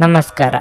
ನಮಸ್ಕಾರ.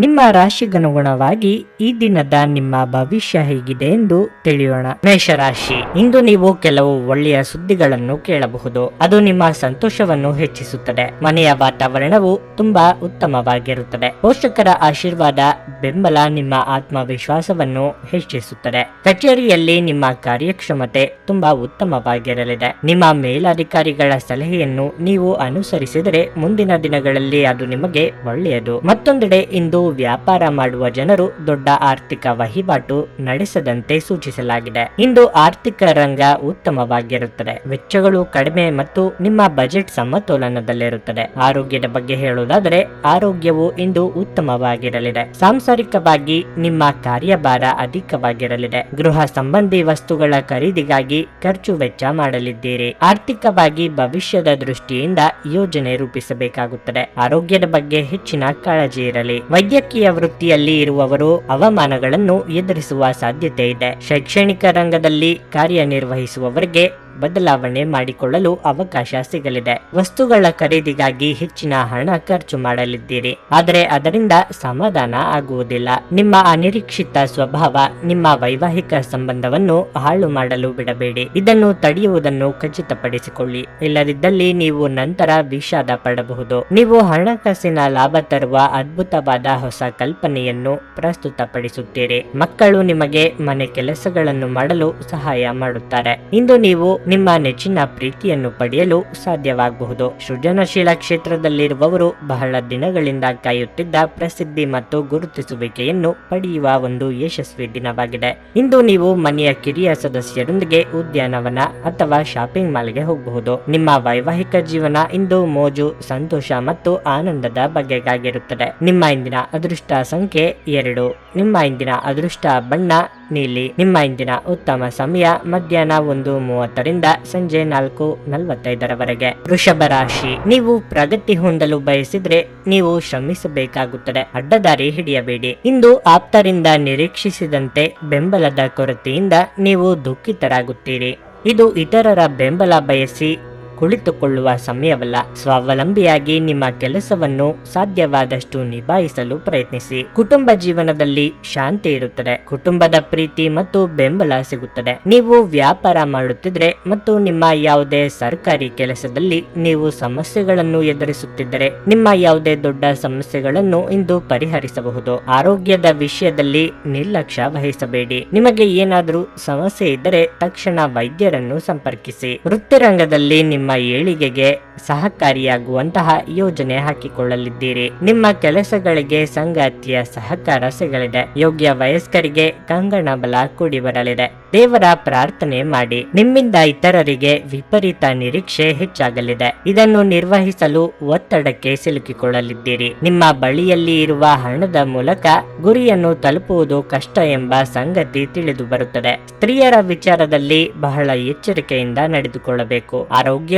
ನಿಮ್ಮ ರಾಶಿಗನುಗುಣವಾಗಿ ಈ ದಿನದ ನಿಮ್ಮ ಭವಿಷ್ಯ ಹೇಗಿದೆ ಎಂದು ತಿಳಿಯೋಣ. ಮೇಷರಾಶಿ. ಇಂದು ನೀವು ಕೆಲವು ಒಳ್ಳೆಯ ಸುದ್ದಿಗಳನ್ನು ಕೇಳಬಹುದು. ಅದು ನಿಮ್ಮ ಸಂತೋಷವನ್ನು ಹೆಚ್ಚಿಸುತ್ತದೆ. ಮನೆಯ ವಾತಾವರಣವು ತುಂಬಾ ಉತ್ತಮವಾಗಿರುತ್ತದೆ. ಪೋಷಕರ ಆಶೀರ್ವಾದ, ಬೆಂಬಲ ನಿಮ್ಮ ಆತ್ಮವಿಶ್ವಾಸವನ್ನು ಹೆಚ್ಚಿಸುತ್ತದೆ. ಕಚೇರಿಯಲ್ಲಿ ನಿಮ್ಮ ಕಾರ್ಯಕ್ಷಮತೆ ತುಂಬಾ ಉತ್ತಮವಾಗಿರಲಿದೆ. ನಿಮ್ಮ ಮೇಲಧಿಕಾರಿಗಳ ಸಲಹೆಯನ್ನು ನೀವು ಅನುಸರಿಸಿದರೆ ಮುಂದಿನ ದಿನಗಳಲ್ಲಿ ಅದು ನಿಮಗೆ ಒಳ್ಳೆಯದು. ಮತ್ತೊಂದೆಡೆ ಇಂದು ವ್ಯಾಪಾರ ಮಾಡುವ ಜನರು ದೊಡ್ಡ ಆರ್ಥಿಕ ವಹಿವಾಟು ನಡೆಸದಂತೆ ಸೂಚಿಸಲಾಗಿದೆ. ಇಂದು ಆರ್ಥಿಕ ರಂಗ ಉತ್ತಮವಾಗಿರುತ್ತದೆ. ವೆಚ್ಚಗಳು ಕಡಿಮೆ ಮತ್ತು ನಿಮ್ಮ ಬಜೆಟ್ ಸಮತೋಲನದಲ್ಲಿರುತ್ತದೆ. ಆರೋಗ್ಯದ ಬಗ್ಗೆ ಹೇಳುವುದಾದರೆ ಆರೋಗ್ಯವು ಇಂದು ಉತ್ತಮವಾಗಿರಲಿದೆ. ಸಾಂಸಾರಿಕವಾಗಿ ನಿಮ್ಮ ಕಾರ್ಯಭಾರ ಅಧಿಕವಾಗಿರಲಿದೆ. ಗೃಹ ಸಂಬಂಧಿ ವಸ್ತುಗಳ ಖರೀದಿಗಾಗಿ ಖರ್ಚು ವೆಚ್ಚ ಮಾಡಲಿದ್ದೀರಿ. ಆರ್ಥಿಕವಾಗಿ ಭವಿಷ್ಯದ ದೃಷ್ಟಿಯಿಂದ ಯೋಜನೆ ರೂಪಿಸಬೇಕಾಗುತ್ತದೆ. ಆರೋಗ್ಯದ ಬಗ್ಗೆ ಹೆಚ್ಚಿನ ಕಾಳಜಿ ಇರಲಿ. ವೈದ್ಯಕೀಯ ವೃತ್ತಿಯಲ್ಲಿ ಇರುವವರು ಅವಮಾನಗಳನ್ನು ಎದುರಿಸುವ ಸಾಧ್ಯತೆ ಇದೆ. ಶೈಕ್ಷಣಿಕ ರಂಗದಲ್ಲಿ ಕಾರ್ಯನಿರ್ವಹಿಸುವವರಿಗೆ ಬದಲಾವಣೆ ಮಾಡಿಕೊಳ್ಳಲು ಅವಕಾಶ ಸಿಗಲಿದೆ. ವಸ್ತುಗಳ ಖರೀದಿಗಾಗಿ ಹೆಚ್ಚಿನ ಹಣ ಖರ್ಚು ಮಾಡಲಿದ್ದೀರಿ. ಆದರೆ ಅದರಿಂದ ಸಮಾಧಾನ ಆಗುವುದಿಲ್ಲ. ನಿಮ್ಮ ಅನಿರೀಕ್ಷಿತ ಸ್ವಭಾವ, ನಿಮ್ಮ ವೈವಾಹಿಕ ಸಂಬಂಧವನ್ನು ಹಾಳು ಮಾಡಲು ಬಿಡಬೇಡಿ. ಇದನ್ನು ತಡೆಯುವುದನ್ನು ಖಚಿತಪಡಿಸಿಕೊಳ್ಳಿ. ಇಲ್ಲದಿದ್ದಲ್ಲಿ ನೀವು ನಂತರ ವಿಷಾದ ಪಡಬಹುದು. ನೀವು ಹಣಕಾಸಿನ ಲಾಭ ತರುವ ಅದ್ಭುತವಾದ ಹೊಸ ಕಲ್ಪನೆಯನ್ನು ಪ್ರಸ್ತುತಪಡಿಸುತ್ತೀರಿ. ಮಕ್ಕಳು ನಿಮಗೆ ಮನೆ ಕೆಲಸಗಳನ್ನು ಮಾಡಲು ಸಹಾಯ ಮಾಡುತ್ತಾರೆ. ಇಂದು ನೀವು ನಿಮ್ಮ ನೆಚ್ಚಿನ ಪ್ರೀತಿಯನ್ನು ಪಡೆಯಲು ಸಾಧ್ಯವಾಗಬಹುದು. ಸೃಜನಶೀಲ ಕ್ಷೇತ್ರದಲ್ಲಿರುವವರು ಬಹಳ ದಿನಗಳಿಂದ ಕಾಯುತ್ತಿದ್ದ ಪ್ರಸಿದ್ಧಿ ಮತ್ತು ಗುರುತಿಸುವಿಕೆಯನ್ನು ಪಡೆಯುವ ಒಂದು ಯಶಸ್ವಿ ದಿನವಾಗಿದೆ. ಇಂದು ನೀವು ಮನೆಯ ಕಿರಿಯ ಸದಸ್ಯರೊಂದಿಗೆ ಉದ್ಯಾನವನ ಅಥವಾ ಶಾಪಿಂಗ್ ಮಾಲ್ಗೆ ಹೋಗಬಹುದು. ನಿಮ್ಮ ವೈವಾಹಿಕ ಜೀವನ ಇಂದು ಮೋಜು, ಸಂತೋಷ ಮತ್ತು ಆನಂದದ ಬಗೆಗಾಗಿರುತ್ತದೆ. ನಿಮ್ಮ ಇಂದಿನ ಅದೃಷ್ಟ ಸಂಖ್ಯೆ ಎರಡು. ನಿಮ್ಮ ಇಂದಿನ ಅದೃಷ್ಟ ಬಣ್ಣ ನೀಲಿ ನಿಮ್ಮ ಇಂದಿನ ಉತ್ತಮ ಸಮಯ ಮಧ್ಯಾಹ್ನ ಒಂದು ಮೂವತ್ತರಿಂದ ಸಂಜೆ ನಾಲ್ಕು ನಲವತ್ತೈದರವರೆಗೆ. ವೃಷಭ ರಾಶಿ, ನೀವು ಪ್ರಗತಿ ಹೊಂದಲು ಬಯಸಿದ್ರೆ ನೀವು ಶ್ರಮಿಸಬೇಕಾಗುತ್ತದೆ. ಅಡ್ಡದಾರಿ ಹಿಡಿಯಬೇಡಿ. ಇಂದು ಆಪ್ತರಿಂದ ನಿರೀಕ್ಷಿಸಿದಂತೆ ಬೆಂಬಲದ ಕೊರತೆಯಿಂದ ನೀವು ದುಃಖಿತರಾಗುತ್ತೀರಿ. ಇದು ಇತರರ ಬೆಂಬಲ ಬಯಸಿ ಕುಳಿತುಕೊಳ್ಳುವ ಸಮಯವಲ್ಲ. ಸ್ವಾವಲಂಬಿಯಾಗಿ ನಿಮ್ಮ ಕೆಲಸವನ್ನು ಸಾಧ್ಯವಾದಷ್ಟು ನಿಭಾಯಿಸಲು ಪ್ರಯತ್ನಿಸಿ. ಕುಟುಂಬ ಜೀವನದಲ್ಲಿ ಶಾಂತಿ ಇರುತ್ತದೆ. ಕುಟುಂಬದ ಪ್ರೀತಿ ಮತ್ತು ಬೆಂಬಲ ಸಿಗುತ್ತದೆ. ನೀವು ವ್ಯಾಪಾರ ಮಾಡುತ್ತಿದ್ರೆ ಮತ್ತು ನಿಮ್ಮ ಯಾವುದೇ ಸರ್ಕಾರಿ ಕೆಲಸದಲ್ಲಿ ನೀವು ಸಮಸ್ಯೆಗಳನ್ನು ಎದುರಿಸುತ್ತಿದ್ದರೆ, ನಿಮ್ಮ ಯಾವುದೇ ದೊಡ್ಡ ಸಮಸ್ಯೆಗಳನ್ನು ಇಂದು ಪರಿಹರಿಸಬಹುದು. ಆರೋಗ್ಯದ ವಿಷಯದಲ್ಲಿ ನಿರ್ಲಕ್ಷ್ಯ ವಹಿಸಬೇಡಿ. ನಿಮಗೆ ಏನಾದರೂ ಸಮಸ್ಯೆ ಇದ್ದರೆ ತಕ್ಷಣ ವೈದ್ಯರನ್ನು ಸಂಪರ್ಕಿಸಿ. ವೃತ್ತಿರಂಗದಲ್ಲಿ ನಿಮ್ಮ ಏಳಿಗೆಗೆ ಸಹಕಾರಿಯಾಗುವಂತಹ ಯೋಜನೆ ಹಾಕಿಕೊಳ್ಳಲಿದ್ದೀರಿ. ನಿಮ್ಮ ಕೆಲಸಗಳಿಗೆ ಸಂಗಾತಿಯ ಸಹಕಾರ ಸಿಗಲಿದೆ. ಯೋಗ್ಯ ವಯಸ್ಕರಿಗೆ ಕಂಗಣ ಬಲ ಕೂಡಿ ಬರಲಿದೆ. ದೇವರ ಪ್ರಾರ್ಥನೆ ಮಾಡಿ. ನಿಮ್ಮಿಂದ ಇತರರಿಗೆ ವಿಪರೀತ ನಿರೀಕ್ಷೆ ಹೆಚ್ಚಾಗಲಿದೆ. ಇದನ್ನು ನಿರ್ವಹಿಸಲು ಒತ್ತಡಕ್ಕೆ ಸಿಲುಕಿಕೊಳ್ಳಲಿದ್ದೀರಿ. ನಿಮ್ಮ ಬಳಿಯಲ್ಲಿ ಇರುವ ಹಣದ ಮೂಲಕ ಗುರಿಯನ್ನು ತಲುಪುವುದು ಕಷ್ಟ ಎಂಬ ಸಂಗತಿ ತಿಳಿದು ಬರುತ್ತದೆ. ಸ್ತ್ರೀಯರ ವಿಚಾರದಲ್ಲಿ ಬಹಳ ಎಚ್ಚರಿಕೆಯಿಂದ ನಡೆದುಕೊಳ್ಳಬೇಕು.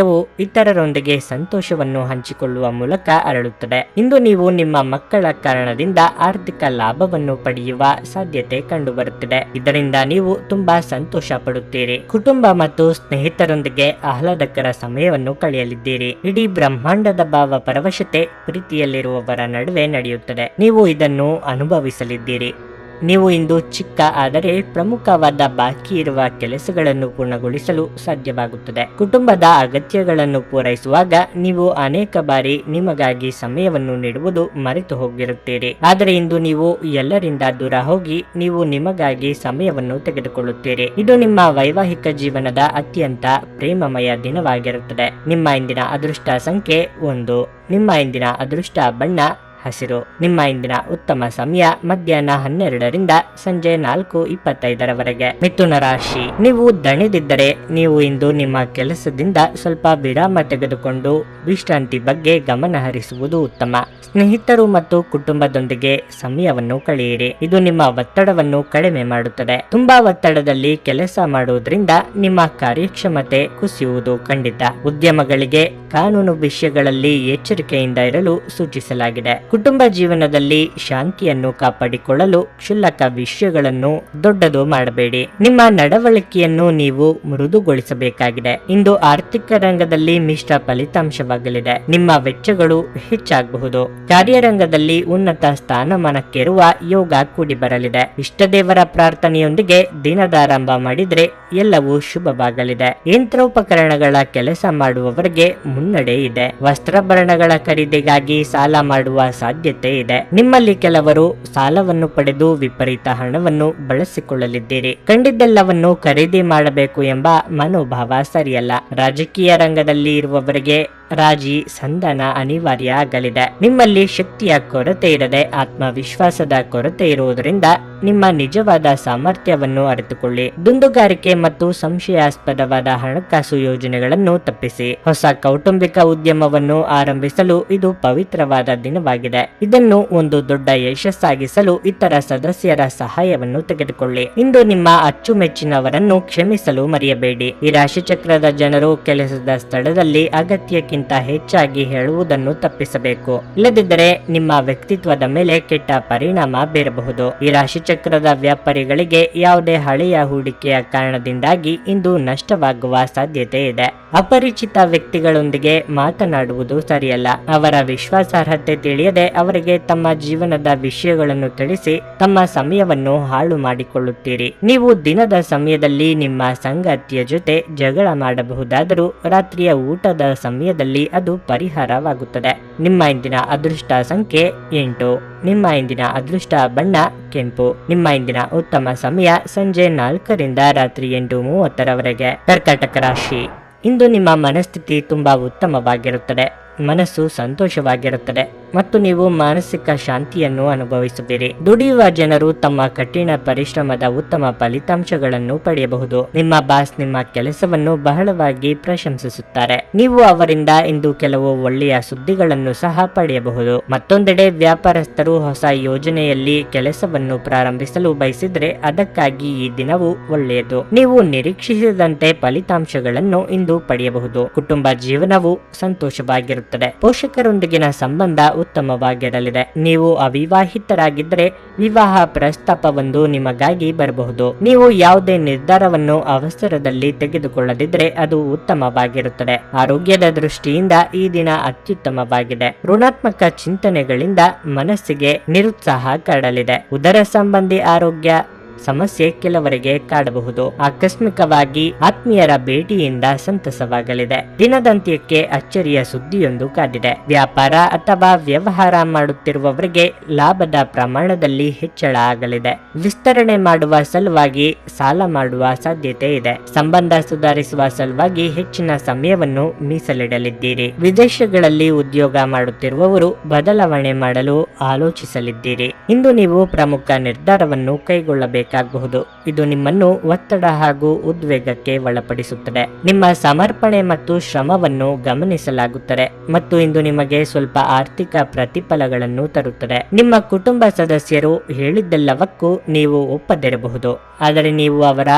ಆರೋಗ್ಯವು ಇತರರೊಂದಿಗೆ ಸಂತೋಷವನ್ನು ಹಂಚಿಕೊಳ್ಳುವ ಮೂಲಕ ಅರಳುತ್ತದೆ. ಇಂದು ನೀವು ನಿಮ್ಮ ಮಕ್ಕಳ ಕಾರಣದಿಂದ ಆರ್ಥಿಕ ಲಾಭವನ್ನು ಪಡೆಯುವ ಸಾಧ್ಯತೆ ಕಂಡುಬರುತ್ತದೆ. ಇದರಿಂದ ನೀವು ತುಂಬಾ ಸಂತೋಷ ಪಡುತ್ತೀರಿ ಕುಟುಂಬ ಮತ್ತು ಸ್ನೇಹಿತರೊಂದಿಗೆ ಆಹ್ಲಾದಕರ ಸಮಯವನ್ನು ಕಳೆಯಲಿದ್ದೀರಿ. ಇಡೀ ಬ್ರಹ್ಮಾಂಡದ ಭಾವ ಪರವಶತೆ ಪ್ರೀತಿಯಲ್ಲಿರುವವರ ನಡುವೆ ನಡೆಯುತ್ತದೆ. ನೀವು ಇದನ್ನು ಅನುಭವಿಸಲಿದ್ದೀರಿ. ನೀವು ಇಂದು ಚಿಕ್ಕ ಆದರೆ ಪ್ರಮುಖವಾದ ಬಾಕಿ ಇರುವ ಕೆಲಸಗಳನ್ನು ಪೂರ್ಣಗೊಳಿಸಲು ಸಾಧ್ಯವಾಗುತ್ತದೆ. ಕುಟುಂಬದ ಅಗತ್ಯಗಳನ್ನು ಪೂರೈಸುವಾಗ ನೀವು ಅನೇಕ ಬಾರಿ ನಿಮಗಾಗಿ ಸಮಯವನ್ನು ನೀಡುವುದು ಮರೆತು ಹೋಗಿರುತ್ತೀರಿ. ಆದರೆ ಇಂದು ನೀವು ಎಲ್ಲರಿಂದ ದೂರ ಹೋಗಿ ನೀವು ನಿಮಗಾಗಿ ಸಮಯವನ್ನು ತೆಗೆದುಕೊಳ್ಳುತ್ತೀರಿ. ಇದು ನಿಮ್ಮ ವೈವಾಹಿಕ ಜೀವನದ ಅತ್ಯಂತ ಪ್ರೇಮಮಯ ದಿನವಾಗಿರುತ್ತದೆ. ನಿಮ್ಮ ಇಂದಿನ ಅದೃಷ್ಟ ಸಂಖ್ಯೆ ಒಂದು. ನಿಮ್ಮ ಇಂದಿನ ಅದೃಷ್ಟ ಬಣ್ಣ ಹಸಿರು. ನಿಮ್ಮ ಇಂದಿನ ಉತ್ತಮ ಸಮಯ ಮಧ್ಯಾಹ್ನ ಹನ್ನೆರಡರಿಂದ ಸಂಜೆ ನಾಲ್ಕು ಇಪ್ಪತ್ತೈದರವರೆಗೆ. ಮಿಥುನ ರಾಶಿ. ನೀವು ದಣಿದಿದ್ದರೆ ನೀವು ಇಂದು ನಿಮ್ಮ ಕೆಲಸದಿಂದ ಸ್ವಲ್ಪ ವಿರಾಮ ತೆಗೆದುಕೊಂಡು ವಿಶ್ರಾಂತಿ ಬಗ್ಗೆ ಗಮನ ಹರಿಸುವುದು ಉತ್ತಮ. ಸ್ನೇಹಿತರು ಮತ್ತು ಕುಟುಂಬದೊಂದಿಗೆ ಸಮಯವನ್ನು ಕಳೆಯಿರಿ. ಇದು ನಿಮ್ಮ ಒತ್ತಡವನ್ನು ಕಡಿಮೆ ಮಾಡುತ್ತದೆ. ತುಂಬಾ ಒತ್ತಡದಲ್ಲಿ ಕೆಲಸ ಮಾಡುವುದರಿಂದ ನಿಮ್ಮ ಕಾರ್ಯಕ್ಷಮತೆ ಕುಸಿಯುವುದು ಖಂಡಿತ. ಉದ್ಯಮಗಳಿಗೆ ಕಾನೂನು ವಿಷಯಗಳಲ್ಲಿ ಎಚ್ಚರಿಕೆಯಿಂದ ಇರಲು ಸೂಚಿಸಲಾಗಿದೆ. ಕುಟುಂಬ ಜೀವನದಲ್ಲಿ ಶಾಂತಿಯನ್ನು ಕಾಪಾಡಿಕೊಳ್ಳಲು ಕ್ಷುಲ್ಲಕ ವಿಷಯಗಳನ್ನು ದೊಡ್ಡದು ಮಾಡಬೇಡಿ. ನಿಮ್ಮ ನಡವಳಿಕೆಯನ್ನು ನೀವು ಮೃದುಗೊಳಿಸಬೇಕಾಗಿದೆ. ಇಂದು ಆರ್ಥಿಕ ರಂಗದಲ್ಲಿ ಮಿಶ್ರ ಫಲಿತಾಂಶವಾಗಲಿದೆ. ನಿಮ್ಮ ವೆಚ್ಚಗಳು ಹೆಚ್ಚಾಗಬಹುದು. ಕಾರ್ಯರಂಗದಲ್ಲಿ ಉನ್ನತ ಸ್ಥಾನಮಾನಕ್ಕೇರುವ ಯೋಗ ಕೂಡಿ ಬರಲಿದೆ. ಇಷ್ಟದೇವರ ಪ್ರಾರ್ಥನೆಯೊಂದಿಗೆ ದಿನದಾರಂಭ ಮಾಡಿದ್ರೆ ಎಲ್ಲವೂ ಶುಭವಾಗಲಿದೆ. ಯಂತ್ರೋಪಕರಣಗಳ ಕೆಲಸ ಮಾಡುವವರಿಗೆ ಮುನ್ನಡೆ ಇದೆ. ವಸ್ತ್ರಾಭರಣಗಳ ಖರೀದಿಗಾಗಿ ಸಾಲ ಮಾಡುವ ಸಾಧ್ಯತೆ ಇದೆ. ನಿಮ್ಮಲ್ಲಿ ಕೆಲವರು ಸಾಲವನ್ನು ಪಡೆದು ವಿಪರೀತ ಹಣವನ್ನು ಬಳಸಿಕೊಳ್ಳಲಿದ್ದೀರಿ. ಕಂಡಿದ್ದೆಲ್ಲವನ್ನು ಖರೀದಿ ಮಾಡಬೇಕು ಎಂಬ ಮನೋಭಾವ ಸರಿಯಲ್ಲ. ರಾಜಕೀಯ ರಂಗದಲ್ಲಿ ಇರುವವರಿಗೆ ರಾಜಿ ಸಂಧಾನ ಅನಿವಾರ್ಯ ಆಗಲಿದೆ. ನಿಮ್ಮಲ್ಲಿ ಶಕ್ತಿಯ ಕೊರತೆ ಇರದೆ ಆತ್ಮವಿಶ್ವಾಸದ ಕೊರತೆ ಇರುವುದರಿಂದ ನಿಮ್ಮ ನಿಜವಾದ ಸಾಮರ್ಥ್ಯವನ್ನು ಅರಿತುಕೊಳ್ಳಿ. ದುಂದುಗಾರಿಕೆ ಮತ್ತು ಸಂಶಯಾಸ್ಪದವಾದ ಹಣಕಾಸು ಯೋಜನೆಗಳನ್ನು ತಪ್ಪಿಸಿ. ಹೊಸ ಕೌಟುಂಬಿಕ ಉದ್ಯಮವನ್ನು ಆರಂಭಿಸಲು ಇದು ಪವಿತ್ರವಾದ ದಿನವಾಗಿದೆ. ಇದನ್ನು ಒಂದು ದೊಡ್ಡ ಯಶಸ್ಸಾಗಿಸಲು ಇತರ ಸದಸ್ಯರ ಸಹಾಯವನ್ನು ತೆಗೆದುಕೊಳ್ಳಿ. ಇಂದು ನಿಮ್ಮ ಅಚ್ಚುಮೆಚ್ಚಿನವರನ್ನು ಕ್ಷಮಿಸಲು ಮರೆಯಬೇಡಿ. ಈ ರಾಶಿಚಕ್ರದ ಜನರು ಕೆಲಸದ ಸ್ಥಳದಲ್ಲಿ ಅಗತ್ಯಕ್ಕಿಂತ ಹೆಚ್ಚಾಗಿ ಹೇಳುವುದನ್ನು ತಪ್ಪಿಸಬೇಕು. ಇಲ್ಲದಿದ್ದರೆ ನಿಮ್ಮ ವ್ಯಕ್ತಿತ್ವದ ಮೇಲೆ ಕೆಟ್ಟ ಪರಿಣಾಮ ಬೀರಬಹುದು. ಈ ರಾಶಿಚಕ್ರದ ವ್ಯಾಪಾರಿಗಳಿಗೆ ಯಾವುದೇ ಹಳೆಯ ಹೂಡಿಕೆಯ ಕಾರಣದಿಂದಾಗಿ ಇಂದು ನಷ್ಟವಾಗುವ ಸಾಧ್ಯತೆ ಇದೆ. ಅಪರಿಚಿತ ವ್ಯಕ್ತಿಗಳೊಂದಿಗೆ ಮಾತನಾಡುವುದು ಸರಿಯಲ್ಲ. ಅವರ ವಿಶ್ವಾಸಾರ್ಹತೆ ತಿಳಿಯದೆ ಅವರಿಗೆ ತಮ್ಮ ಜೀವನದ ವಿಷಯಗಳನ್ನು ತಿಳಿಸಿ ತಮ್ಮ ಸಮಯವನ್ನು ಹಾಳು ಮಾಡಿಕೊಳ್ಳುತ್ತೀರಿ. ನೀವು ದಿನದ ಸಮಯದಲ್ಲಿ ನಿಮ್ಮ ಸಂಗಾತಿಯ ಜೊತೆ ಜಗಳ ಮಾಡಬಹುದಾದರೂ ರಾತ್ರಿಯ ಊಟದ ಸಮಯದಲ್ಲಿ ಅದು ಪರಿಹಾರವಾಗುತ್ತದೆ. ನಿಮ್ಮ ಇಂದಿನ ಅದೃಷ್ಟ ಸಂಖ್ಯೆ ಎಂಟು. ನಿಮ್ಮ ಇಂದಿನ ಅದೃಷ್ಟ ಬಣ್ಣ ಕೆಂಪು. ನಿಮ್ಮ ಇಂದಿನ ಉತ್ತಮ ಸಮಯ ಸಂಜೆ ನಾಲ್ಕರಿಂದ ರಾತ್ರಿ ಎಂಟು ಮೂವತ್ತರವರೆಗೆ. ಕರ್ಕಾಟಕ ರಾಶಿ. ಇಂದು ನಿಮ್ಮ ಮನಸ್ಥಿತಿ ತುಂಬಾ ಉತ್ತಮವಾಗಿರುತ್ತದೆ. ಮನಸ್ಸು ಸಂತೋಷವಾಗಿರುತ್ತದೆ. ಮತ್ತು ನೀವು ಮಾನಸಿಕ ಶಾಂತಿಯನ್ನು ಅನುಭವಿಸುತ್ತೀರಿ. ದುಡಿಯುವ ಜನರು ತಮ್ಮ ಕಠಿಣ ಪರಿಶ್ರಮದ ಉತ್ತಮ ಫಲಿತಾಂಶಗಳನ್ನು ಪಡೆಯಬಹುದು. ನಿಮ್ಮ ಬಾಸ್ ನಿಮ್ಮ ಕೆಲಸವನ್ನು ಬಹಳವಾಗಿ ಪ್ರಶಂಸಿಸುತ್ತಾರೆ. ನೀವು ಅವರಿಂದ ಇಂದು ಕೆಲವು ಒಳ್ಳೆಯ ಸುದ್ದಿಗಳನ್ನು ಸಹ ಪಡೆಯಬಹುದು. ಮತ್ತೊಂದೆಡೆ ವ್ಯಾಪಾರಸ್ಥರು ಹೊಸ ಯೋಜನೆಯಲ್ಲಿ ಕೆಲಸವನ್ನು ಪ್ರಾರಂಭಿಸಲು ಬಯಸಿದರೆ ಅದಕ್ಕಾಗಿ ಈ ದಿನವು ಒಳ್ಳೆಯದು. ನೀವು ನಿರೀಕ್ಷಿಸಿದಂತೆ ಫಲಿತಾಂಶಗಳನ್ನು ಇಂದು ಪಡೆಯಬಹುದು. ಕುಟುಂಬ ಜೀವನವು ಸಂತೋಷವಾಗಿರುತ್ತದೆ. ಪೋಷಕರೊಂದಿಗಿನ ಸಂಬಂಧ ಉತ್ತಮವಾಗಿರಲಿದೆ. ನೀವು ಅವಿವಾಹಿತರಾಗಿದ್ದರೆ ವಿವಾಹ ಪ್ರಸ್ತಾಪವೊಂದು ನಿಮಗಾಗಿ ಬರಬಹುದು. ನೀವು ಯಾವುದೇ ನಿರ್ಧಾರವನ್ನು ಅವಸರದಲ್ಲಿ ತೆಗೆದುಕೊಳ್ಳದಿದ್ರೆ ಅದು ಉತ್ತಮವಾಗಿರುತ್ತದೆ. ಆರೋಗ್ಯದ ದೃಷ್ಟಿಯಿಂದ ಈ ದಿನ ಅತ್ಯುತ್ತಮವಾಗಿದೆ. ಋಣಾತ್ಮಕ ಚಿಂತನೆಗಳಿಂದ ಮನಸ್ಸಿಗೆ ನಿರುತ್ಸಾಹ ಕಾಡಲಿದೆ. ಉದರ ಸಂಬಂಧಿ ಆರೋಗ್ಯ ಸಮಸ್ಯೆ ಕೆಲವರಿಗೆ ಕಾಡಬಹುದು. ಆಕಸ್ಮಿಕವಾಗಿ ಆತ್ಮೀಯರ ಭೇಟಿಯಿಂದ ಸಂತಸವಾಗಲಿದೆ. ದಿನದಂತ್ಯಕ್ಕೆ ಅಚ್ಚರಿಯ ಸುದ್ದಿಯೊಂದು ಕಾದಿದೆ. ವ್ಯಾಪಾರ ಅಥವಾ ವ್ಯವಹಾರ ಮಾಡುತ್ತಿರುವವರಿಗೆ ಲಾಭದ ಪ್ರಮಾಣದಲ್ಲಿ ಹೆಚ್ಚಳ ಆಗಲಿದೆ. ವಿಸ್ತರಣೆ ಮಾಡುವ ಸಲುವಾಗಿ ಸಾಲ ಮಾಡುವ ಸಾಧ್ಯತೆ ಇದೆ. ಸಂಬಂಧ ಸುಧಾರಿಸುವ ಸಲುವಾಗಿ ಹೆಚ್ಚಿನ ಸಮಯವನ್ನು ಮೀಸಲಿಡಲಿದ್ದೀರಿ. ವಿದೇಶಗಳಲ್ಲಿ ಉದ್ಯೋಗ ಮಾಡುತ್ತಿರುವವರು ಬದಲಾವಣೆ ಮಾಡಲು ಆಲೋಚಿಸಲಿದ್ದೀರಿ. ಇಂದು ನೀವು ಪ್ರಮುಖ ನಿರ್ಧಾರವನ್ನು ಕೈಗೊಳ್ಳಬೇಕಾಗಬಹುದು ಇದು ನಿಮ್ಮನ್ನು ಒತ್ತಡ ಹಾಗೂ ಉದ್ವೇಗಕ್ಕೆ ಒಳಪಡಿಸುತ್ತದೆ. ನಿಮ್ಮ ಸಮರ್ಪಣೆ ಮತ್ತು ಶ್ರಮವನ್ನು ಗಮನಿಸಲಾಗುತ್ತದೆ ಮತ್ತು ಇಂದು ನಿಮಗೆ ಸ್ವಲ್ಪ ಆರ್ಥಿಕ ಪ್ರತಿಫಲಗಳನ್ನು ತರುತ್ತದೆ. ನಿಮ್ಮ ಕುಟುಂಬ ಸದಸ್ಯರು ಹೇಳಿದ್ದೆಲ್ಲವಕ್ಕೂ ನೀವು ಒಪ್ಪದಿರಬಹುದು, ಆದರೆ ನೀವು ಅವರ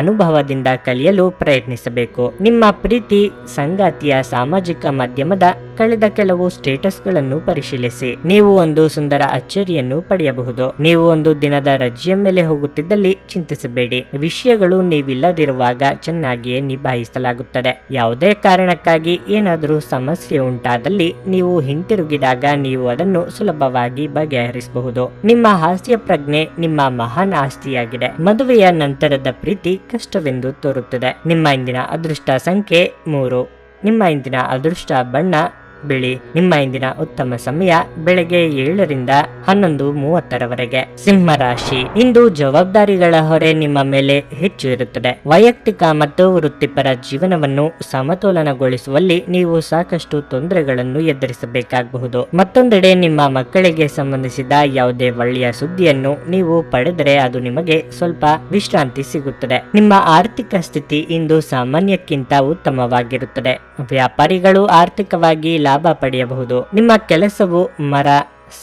ಅನುಭವದಿಂದ ಕಲಿಯಲು ಪ್ರಯತ್ನಿಸಬೇಕು. ನಿಮ್ಮ ಪ್ರೀತಿ ಸಂಗಾತಿಯ ಸಾಮಾಜಿಕ ಮಾಧ್ಯಮದ ಕಳೆದ ಕೆಲವು ಸ್ಟೇಟಸ್ಗಳನ್ನು ಪರಿಶೀಲಿಸಿ. ನೀವು ಒಂದು ಸುಂದರ ಅಚ್ಚರಿಯನ್ನು ಪಡೆಯಬಹುದು. ನೀವು ಒಂದು ದಿನದ ರಜೆಯ ಮೇಲೆ ಹೋಗುತ್ತಿದ್ದಲ್ಲಿ ಚಿಂತಿಸಬೇಡಿ. ವಿಷಯಗಳು ನೀವಿಲ್ಲದಿರುವಾಗ ಚೆನ್ನಾಗಿಯೇ ನಿಭಾಯಿಸಲಾಗುತ್ತದೆ. ಯಾವುದೇ ಕಾರಣಕ್ಕಾಗಿ ಏನಾದರೂ ಸಮಸ್ಯೆ ಉಂಟಾದಲ್ಲಿ ನೀವು ಹಿಂತಿರುಗಿದಾಗ ನೀವು ಅದನ್ನು ಸುಲಭವಾಗಿ ಬಗೆಹರಿಸಬಹುದು. ನಿಮ್ಮ ಹಾಸ್ಯ ಪ್ರಜ್ಞೆ ನಿಮ್ಮ ಮಹಾನ್ ಆಸ್ತಿಯಾಗಿದೆ. ಮದುವೆಯ ನಂತರದ ಪ್ರೀತಿ ಕಷ್ಟವೆಂದು ತೋರುತ್ತದೆ. ನಿಮ್ಮ ಇಂದಿನ ಅದೃಷ್ಟ ಸಂಖ್ಯೆ ಮೂರು. ನಿಮ್ಮ ಇಂದಿನ ಅದೃಷ್ಟ ಬಣ್ಣ ಬಿಳಿ. ನಿಮ್ಮ ಇಂದಿನ ಉತ್ತಮ ಸಮಯ ಬೆಳಗ್ಗೆ ಏಳರಿಂದ ಹನ್ನೊಂದು ಮೂವತ್ತರವರೆಗೆ. ಸಿಂಹ ರಾಶಿ. ಇಂದು ಜವಾಬ್ದಾರಿಗಳ ಹೊರೆ ನಿಮ್ಮ ಮೇಲೆ ಹೆಚ್ಚು ಇರುತ್ತದೆ. ವೈಯಕ್ತಿಕ ಮತ್ತು ವೃತ್ತಿಪರ ಜೀವನವನ್ನು ಸಮತೋಲನಗೊಳಿಸುವಲ್ಲಿ ನೀವು ಸಾಕಷ್ಟು ತೊಂದರೆಗಳನ್ನು ಎದುರಿಸಬೇಕಾಗಬಹುದು. ಮತ್ತೊಂದೆಡೆ ನಿಮ್ಮ ಮಕ್ಕಳಿಗೆ ಸಂಬಂಧಿಸಿದ ಯಾವುದೇ ಒಳ್ಳೆಯ ಸುದ್ದಿಯನ್ನು ನೀವು ಪಡೆದರೆ ಅದು ನಿಮಗೆ ಸ್ವಲ್ಪ ವಿಶ್ರಾಂತಿ ಸಿಗುತ್ತದೆ. ನಿಮ್ಮ ಆರ್ಥಿಕ ಸ್ಥಿತಿ ಇಂದು ಸಾಮಾನ್ಯಕ್ಕಿಂತ ಉತ್ತಮವಾಗಿರುತ್ತದೆ. ವ್ಯಾಪಾರಿಗಳು ಆರ್ಥಿಕವಾಗಿ ಪಡೆಯಬಹುದು. ನಿಮ್ಮ ಕೆಲಸವು ಮರ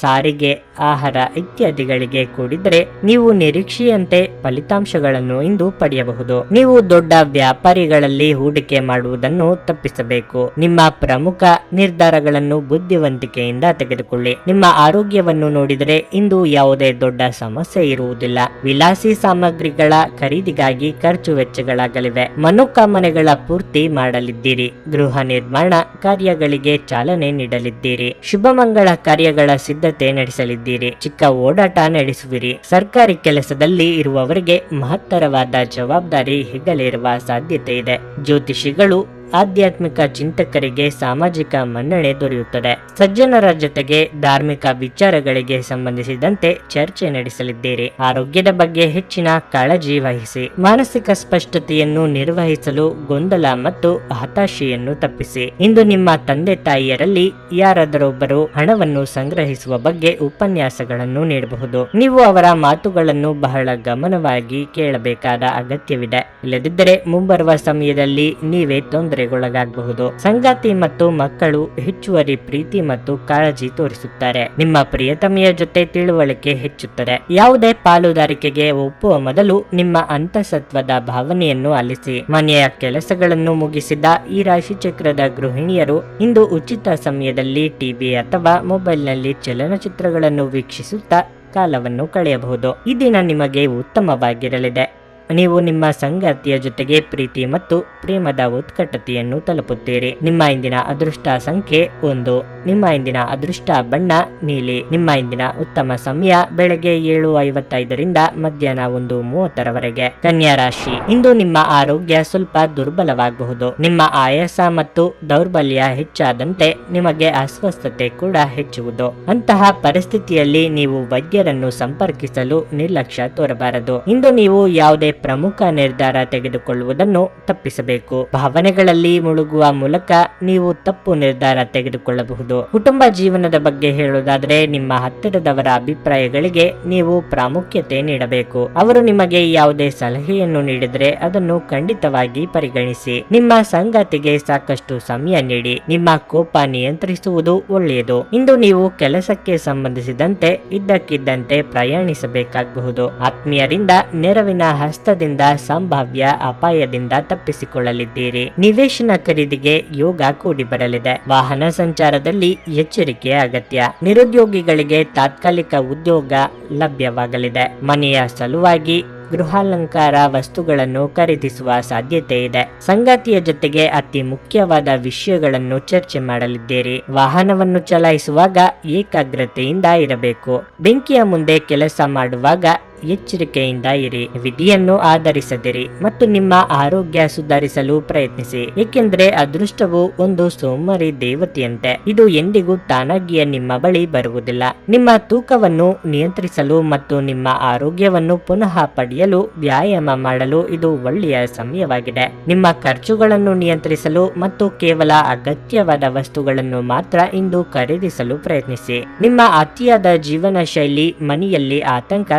ಸಾರಿಗೆ, ಆಹಾರ ಇತ್ಯಾದಿಗಳಿಗೆ ಕೂಡಿದ್ರೆ ನೀವು ನಿರೀಕ್ಷೆಯಂತೆ ಫಲಿತಾಂಶಗಳನ್ನು ಇಂದು ಪಡೆಯಬಹುದು. ನೀವು ದೊಡ್ಡ ವ್ಯಾಪಾರಿಗಳಲ್ಲಿ ಹೂಡಿಕೆ ಮಾಡುವುದನ್ನು ತಪ್ಪಿಸಬೇಕು. ನಿಮ್ಮ ಪ್ರಮುಖ ನಿರ್ಧಾರಗಳನ್ನು ಬುದ್ಧಿವಂತಿಕೆಯಿಂದ ತೆಗೆದುಕೊಳ್ಳಿ. ನಿಮ್ಮ ಆರೋಗ್ಯವನ್ನು ನೋಡಿದರೆ ಇಂದು ಯಾವುದೇ ದೊಡ್ಡ ಸಮಸ್ಯೆ ಇರುವುದಿಲ್ಲ. ವಿಲಾಸಿ ಸಾಮಗ್ರಿಗಳ ಖರೀದಿಗಾಗಿ ಖರ್ಚು ವೆಚ್ಚಗಳಾಗಲಿವೆ. ಮನೋಕಾಮನೆಗಳ ಪೂರ್ತಿ ಮಾಡಲಿದ್ದೀರಿ. ಗೃಹ ನಿರ್ಮಾಣ ಕಾರ್ಯಗಳಿಗೆ ಚಾಲನೆ ನೀಡಲಿದ್ದೀರಿ. ಶುಭಮಂಗಳ ಕಾರ್ಯಗಳ ಸಿದ್ಧತೆ ನಡೆಸಲಿದ್ದೀರಿ. ಚಿಕ್ಕ ಓಡಾಟ ನಡೆಸುವಿರಿ. ಸರ್ಕಾರಿ ಕೆಲಸದಲ್ಲಿ ಇರುವವರಿಗೆ ಮಹತ್ತರವಾದ ಜವಾಬ್ದಾರಿ ಹೆಗಲೇರುವ ಸಾಧ್ಯತೆ ಇದೆ. ಜ್ಯೋತಿಷಿಗಳು ಆಧ್ಯಾತ್ಮಿಕ ಚಿಂತಕರಿಗೆ ಸಾಮಾಜಿಕ ಮನ್ನಣೆ ದೊರೆಯುತ್ತದೆ. ಸಜ್ಜನರ ಜೊತೆಗೆ ಧಾರ್ಮಿಕ ವಿಚಾರಗಳಿಗೆ ಸಂಬಂಧಿಸಿದಂತೆ ಚರ್ಚೆ ನಡೆಸಲಿದ್ದೀರಿ. ಆರೋಗ್ಯದ ಬಗ್ಗೆ ಹೆಚ್ಚಿನ ಕಾಳಜಿ ವಹಿಸಿ, ಮಾನಸಿಕ ಸ್ಪಷ್ಟತೆಯನ್ನು ನಿರ್ವಹಿಸಲು ಗೊಂದಲ ಮತ್ತು ಹತಾಶೆಯನ್ನು ತಪ್ಪಿಸಿ. ಇಂದು ನಿಮ್ಮ ತಂದೆ ತಾಯಿಯರಲ್ಲಿ ಯಾರಾದರೊಬ್ಬರು ಹಣವನ್ನು ಸಂಗ್ರಹಿಸುವ ಬಗ್ಗೆ ಉಪನ್ಯಾಸಗಳನ್ನು ನೀಡಬಹುದು. ನೀವು ಅವರ ಮಾತುಗಳನ್ನು ಬಹಳ ಗಮನವಾಗಿ ಕೇಳಬೇಕಾದ ಅಗತ್ಯವಿದೆ. ಇಲ್ಲದಿದ್ದರೆ ಮುಂಬರುವ ಸಮಯದಲ್ಲಿ ನೀವೇ ತೊಂದರೆಗೊಳಗಾಗಬಹುದು. ಸಂಗಾತಿ ಮತ್ತು ಮಕ್ಕಳು ಹೆಚ್ಚುವರಿ ಪ್ರೀತಿ ಮತ್ತು ಕಾಳಜಿ ತೋರಿಸುತ್ತಾರೆ. ನಿಮ್ಮ ಪ್ರಿಯತಮೆಯ ಜೊತೆ ತಿಳುವಳಿಕೆ ಹೆಚ್ಚುತ್ತದೆ. ಯಾವುದೇ ಪಾಲುದಾರಿಕೆಗೆ ಒಪ್ಪುವ ಮೊದಲು ನಿಮ್ಮ ಅಂತಸತ್ವದ ಭಾವನೆಯನ್ನು ಅಲಿಸಿ. ಮನೆಯ ಕೆಲಸಗಳನ್ನು ಮುಗಿಸಿದ ಈ ರಾಶಿ ಚಕ್ರದ ಗೃಹಿಣಿಯರು ಇಂದು ಉಚಿತ ಸಮಯದಲ್ಲಿ ಟಿವಿ ಅಥವಾ ಮೊಬೈಲ್ನಲ್ಲಿ ಚಲನಚಿತ್ರಗಳನ್ನು ವೀಕ್ಷಿಸುತ್ತಾ ಕಾಲವನ್ನು ಕಳೆಯಬಹುದು. ಈ ದಿನ ನಿಮಗೆ ಉತ್ತಮವಾಗಿರಲಿದೆ. ನೀವು ನಿಮ್ಮ ಸಂಗಾತಿಯ ಜೊತೆಗೆ ಪ್ರೀತಿ ಮತ್ತು ಪ್ರೇಮದ ಉತ್ಕಟತೆಯನ್ನು ತಲುಪುತ್ತೀರಿ. ನಿಮ್ಮ ಇಂದಿನ ಅದೃಷ್ಟ ಸಂಖ್ಯೆ ಒಂದು. ನಿಮ್ಮ ಇಂದಿನ ಅದೃಷ್ಟ ಬಣ್ಣ ನೀಲಿ. ನಿಮ್ಮ ಇಂದಿನ ಉತ್ತಮ ಸಮಯ ಬೆಳಗ್ಗೆ ಏಳು ಐವತ್ತೈದರಿಂದ ಮಧ್ಯಾಹ್ನ ಒಂದು ಮೂವತ್ತರವರೆಗೆ. ಕನ್ಯಾ ರಾಶಿ. ಇಂದು ನಿಮ್ಮ ಆರೋಗ್ಯ ಸ್ವಲ್ಪ ದುರ್ಬಲವಾಗಬಹುದು. ನಿಮ್ಮ ಆಯಾಸ ಮತ್ತು ದೌರ್ಬಲ್ಯ ಹೆಚ್ಚಾದಂತೆ ನಿಮಗೆ ಅಸ್ವಸ್ಥತೆ ಕೂಡ ಹೆಚ್ಚುವುದು. ಅಂತಹ ಪರಿಸ್ಥಿತಿಯಲ್ಲಿ ನೀವು ವೈದ್ಯರನ್ನು ಸಂಪರ್ಕಿಸಲು ನಿರ್ಲಕ್ಷ್ಯ ತೋರಬಾರದು. ಇಂದು ನೀವು ಯಾವುದೇ ಪ್ರಮುಖ ನಿರ್ಧಾರ ತೆಗೆದುಕೊಳ್ಳುವುದನ್ನು ತಪ್ಪಿಸಬೇಕು. ಭಾವನೆಗಳಲ್ಲಿ ಮುಳುಗುವ ಮೂಲಕ ನೀವು ತಪ್ಪು ನಿರ್ಧಾರ ತೆಗೆದುಕೊಳ್ಳಬಹುದು. ಕುಟುಂಬ ಜೀವನದ ಬಗ್ಗೆ ಹೇಳುವುದಾದರೆ ನಿಮ್ಮ ಹತ್ತಿರದವರ ಅಭಿಪ್ರಾಯಗಳಿಗೆ ನೀವು ಪ್ರಾಮುಖ್ಯತೆ ನೀಡಬೇಕು. ಅವರು ನಿಮಗೆ ಯಾವುದೇ ಸಲಹೆಯನ್ನು ನೀಡಿದರೆ ಅದನ್ನು ಖಂಡಿತವಾಗಿ ಪರಿಗಣಿಸಿ. ನಿಮ್ಮ ಸಂಗಾತಿಗೆ ಸಾಕಷ್ಟು ಸಮಯ ನೀಡಿ. ನಿಮ್ಮ ಕೋಪ ನಿಯಂತ್ರಿಸುವುದು ಒಳ್ಳೆಯದು. ಇಂದು ನೀವು ಕೆಲಸಕ್ಕೆ ಸಂಬಂಧಿಸಿದಂತೆ, ಇದ್ದಕ್ಕಿದ್ದಂತೆ ಪ್ರಯಾಣಿಸಬೇಕಾಗಬಹುದು. ಆತ್ಮೀಯರಿಂದ ನೆರವಿನ ಹಸ್ತದಿಂದ ಸಂಭಾವ್ಯ ಅಪಾಯದಿಂದ ತಪ್ಪಿಸಿಕೊಳ್ಳಲಿದ್ದೀರಿ. ನಿವೇಶನ ಖರೀದಿಗೆ ಯೋಗ ಕೂಡಿ ಬರಲಿದೆ. ವಾಹನ ಸಂಚಾರದಲ್ಲಿ ಎಚ್ಚರಿಕೆ ಅಗತ್ಯ. ನಿರುದ್ಯೋಗಿಗಳಿಗೆ ತಾತ್ಕಾಲಿಕ ಉದ್ಯೋಗ ಲಭ್ಯವಾಗಲಿದೆ. ಮನೆಯ ಸಲುವಾಗಿ ಗೃಹಾಲಂಕಾರ ವಸ್ತುಗಳನ್ನು ಖರೀದಿಸುವ ಸಾಧ್ಯತೆ ಇದೆ. ಸಂಗಾತಿಯ ಜೊತೆಗೆ ಅತಿ ಮುಖ್ಯವಾದ ವಿಷಯಗಳನ್ನು ಚರ್ಚೆ ಮಾಡಲಿದ್ದೀರಿ. ವಾಹನವನ್ನು ಚಲಾಯಿಸುವಾಗ ಏಕಾಗ್ರತೆಯಿಂದ ಇರಬೇಕು. ಬೆಂಕಿಯ ಮುಂದೆ ಕೆಲಸ ಮಾಡುವಾಗ ಎಚ್ಚರಿಕೆಯಿಂದ ಇರಿ, ವಿಧಿಯನ್ನು ಆಧರಿಸದಿರಿ ಮತ್ತು ನಿಮ್ಮ ಆರೋಗ್ಯ ಸುಧಾರಿಸಲು ಪ್ರಯತ್ನಿಸಿ, ಏಕೆಂದರೆ ಅದೃಷ್ಟವು ಒಂದು ಸೋಮಾರಿ ದೇವತೆಯಂತೆ. ಇದು ಎಂದಿಗೂ ತಾನಾಗಿಯೇ ನಿಮ್ಮ ಬಳಿ ಬರುವುದಿಲ್ಲ. ನಿಮ್ಮ ತೂಕವನ್ನು ನಿಯಂತ್ರಿಸಲು ಮತ್ತು ನಿಮ್ಮ ಆರೋಗ್ಯವನ್ನು ಪುನಃ ಪಡೆಯಲು ವ್ಯಾಯಾಮ ಮಾಡಲು ಇದು ಒಳ್ಳೆಯ ಸಮಯವಾಗಿದೆ. ನಿಮ್ಮ ಖರ್ಚುಗಳನ್ನು ನಿಯಂತ್ರಿಸಲು ಮತ್ತು ಕೇವಲ ಅಗತ್ಯವಾದ ವಸ್ತುಗಳನ್ನು ಮಾತ್ರ ಇಂದು ಖರೀದಿಸಲು ಪ್ರಯತ್ನಿಸಿ. ನಿಮ್ಮ ಅತಿಯಾದ ಜೀವನ ಶೈಲಿ ಮನೆಯಲ್ಲಿ ಆತಂಕ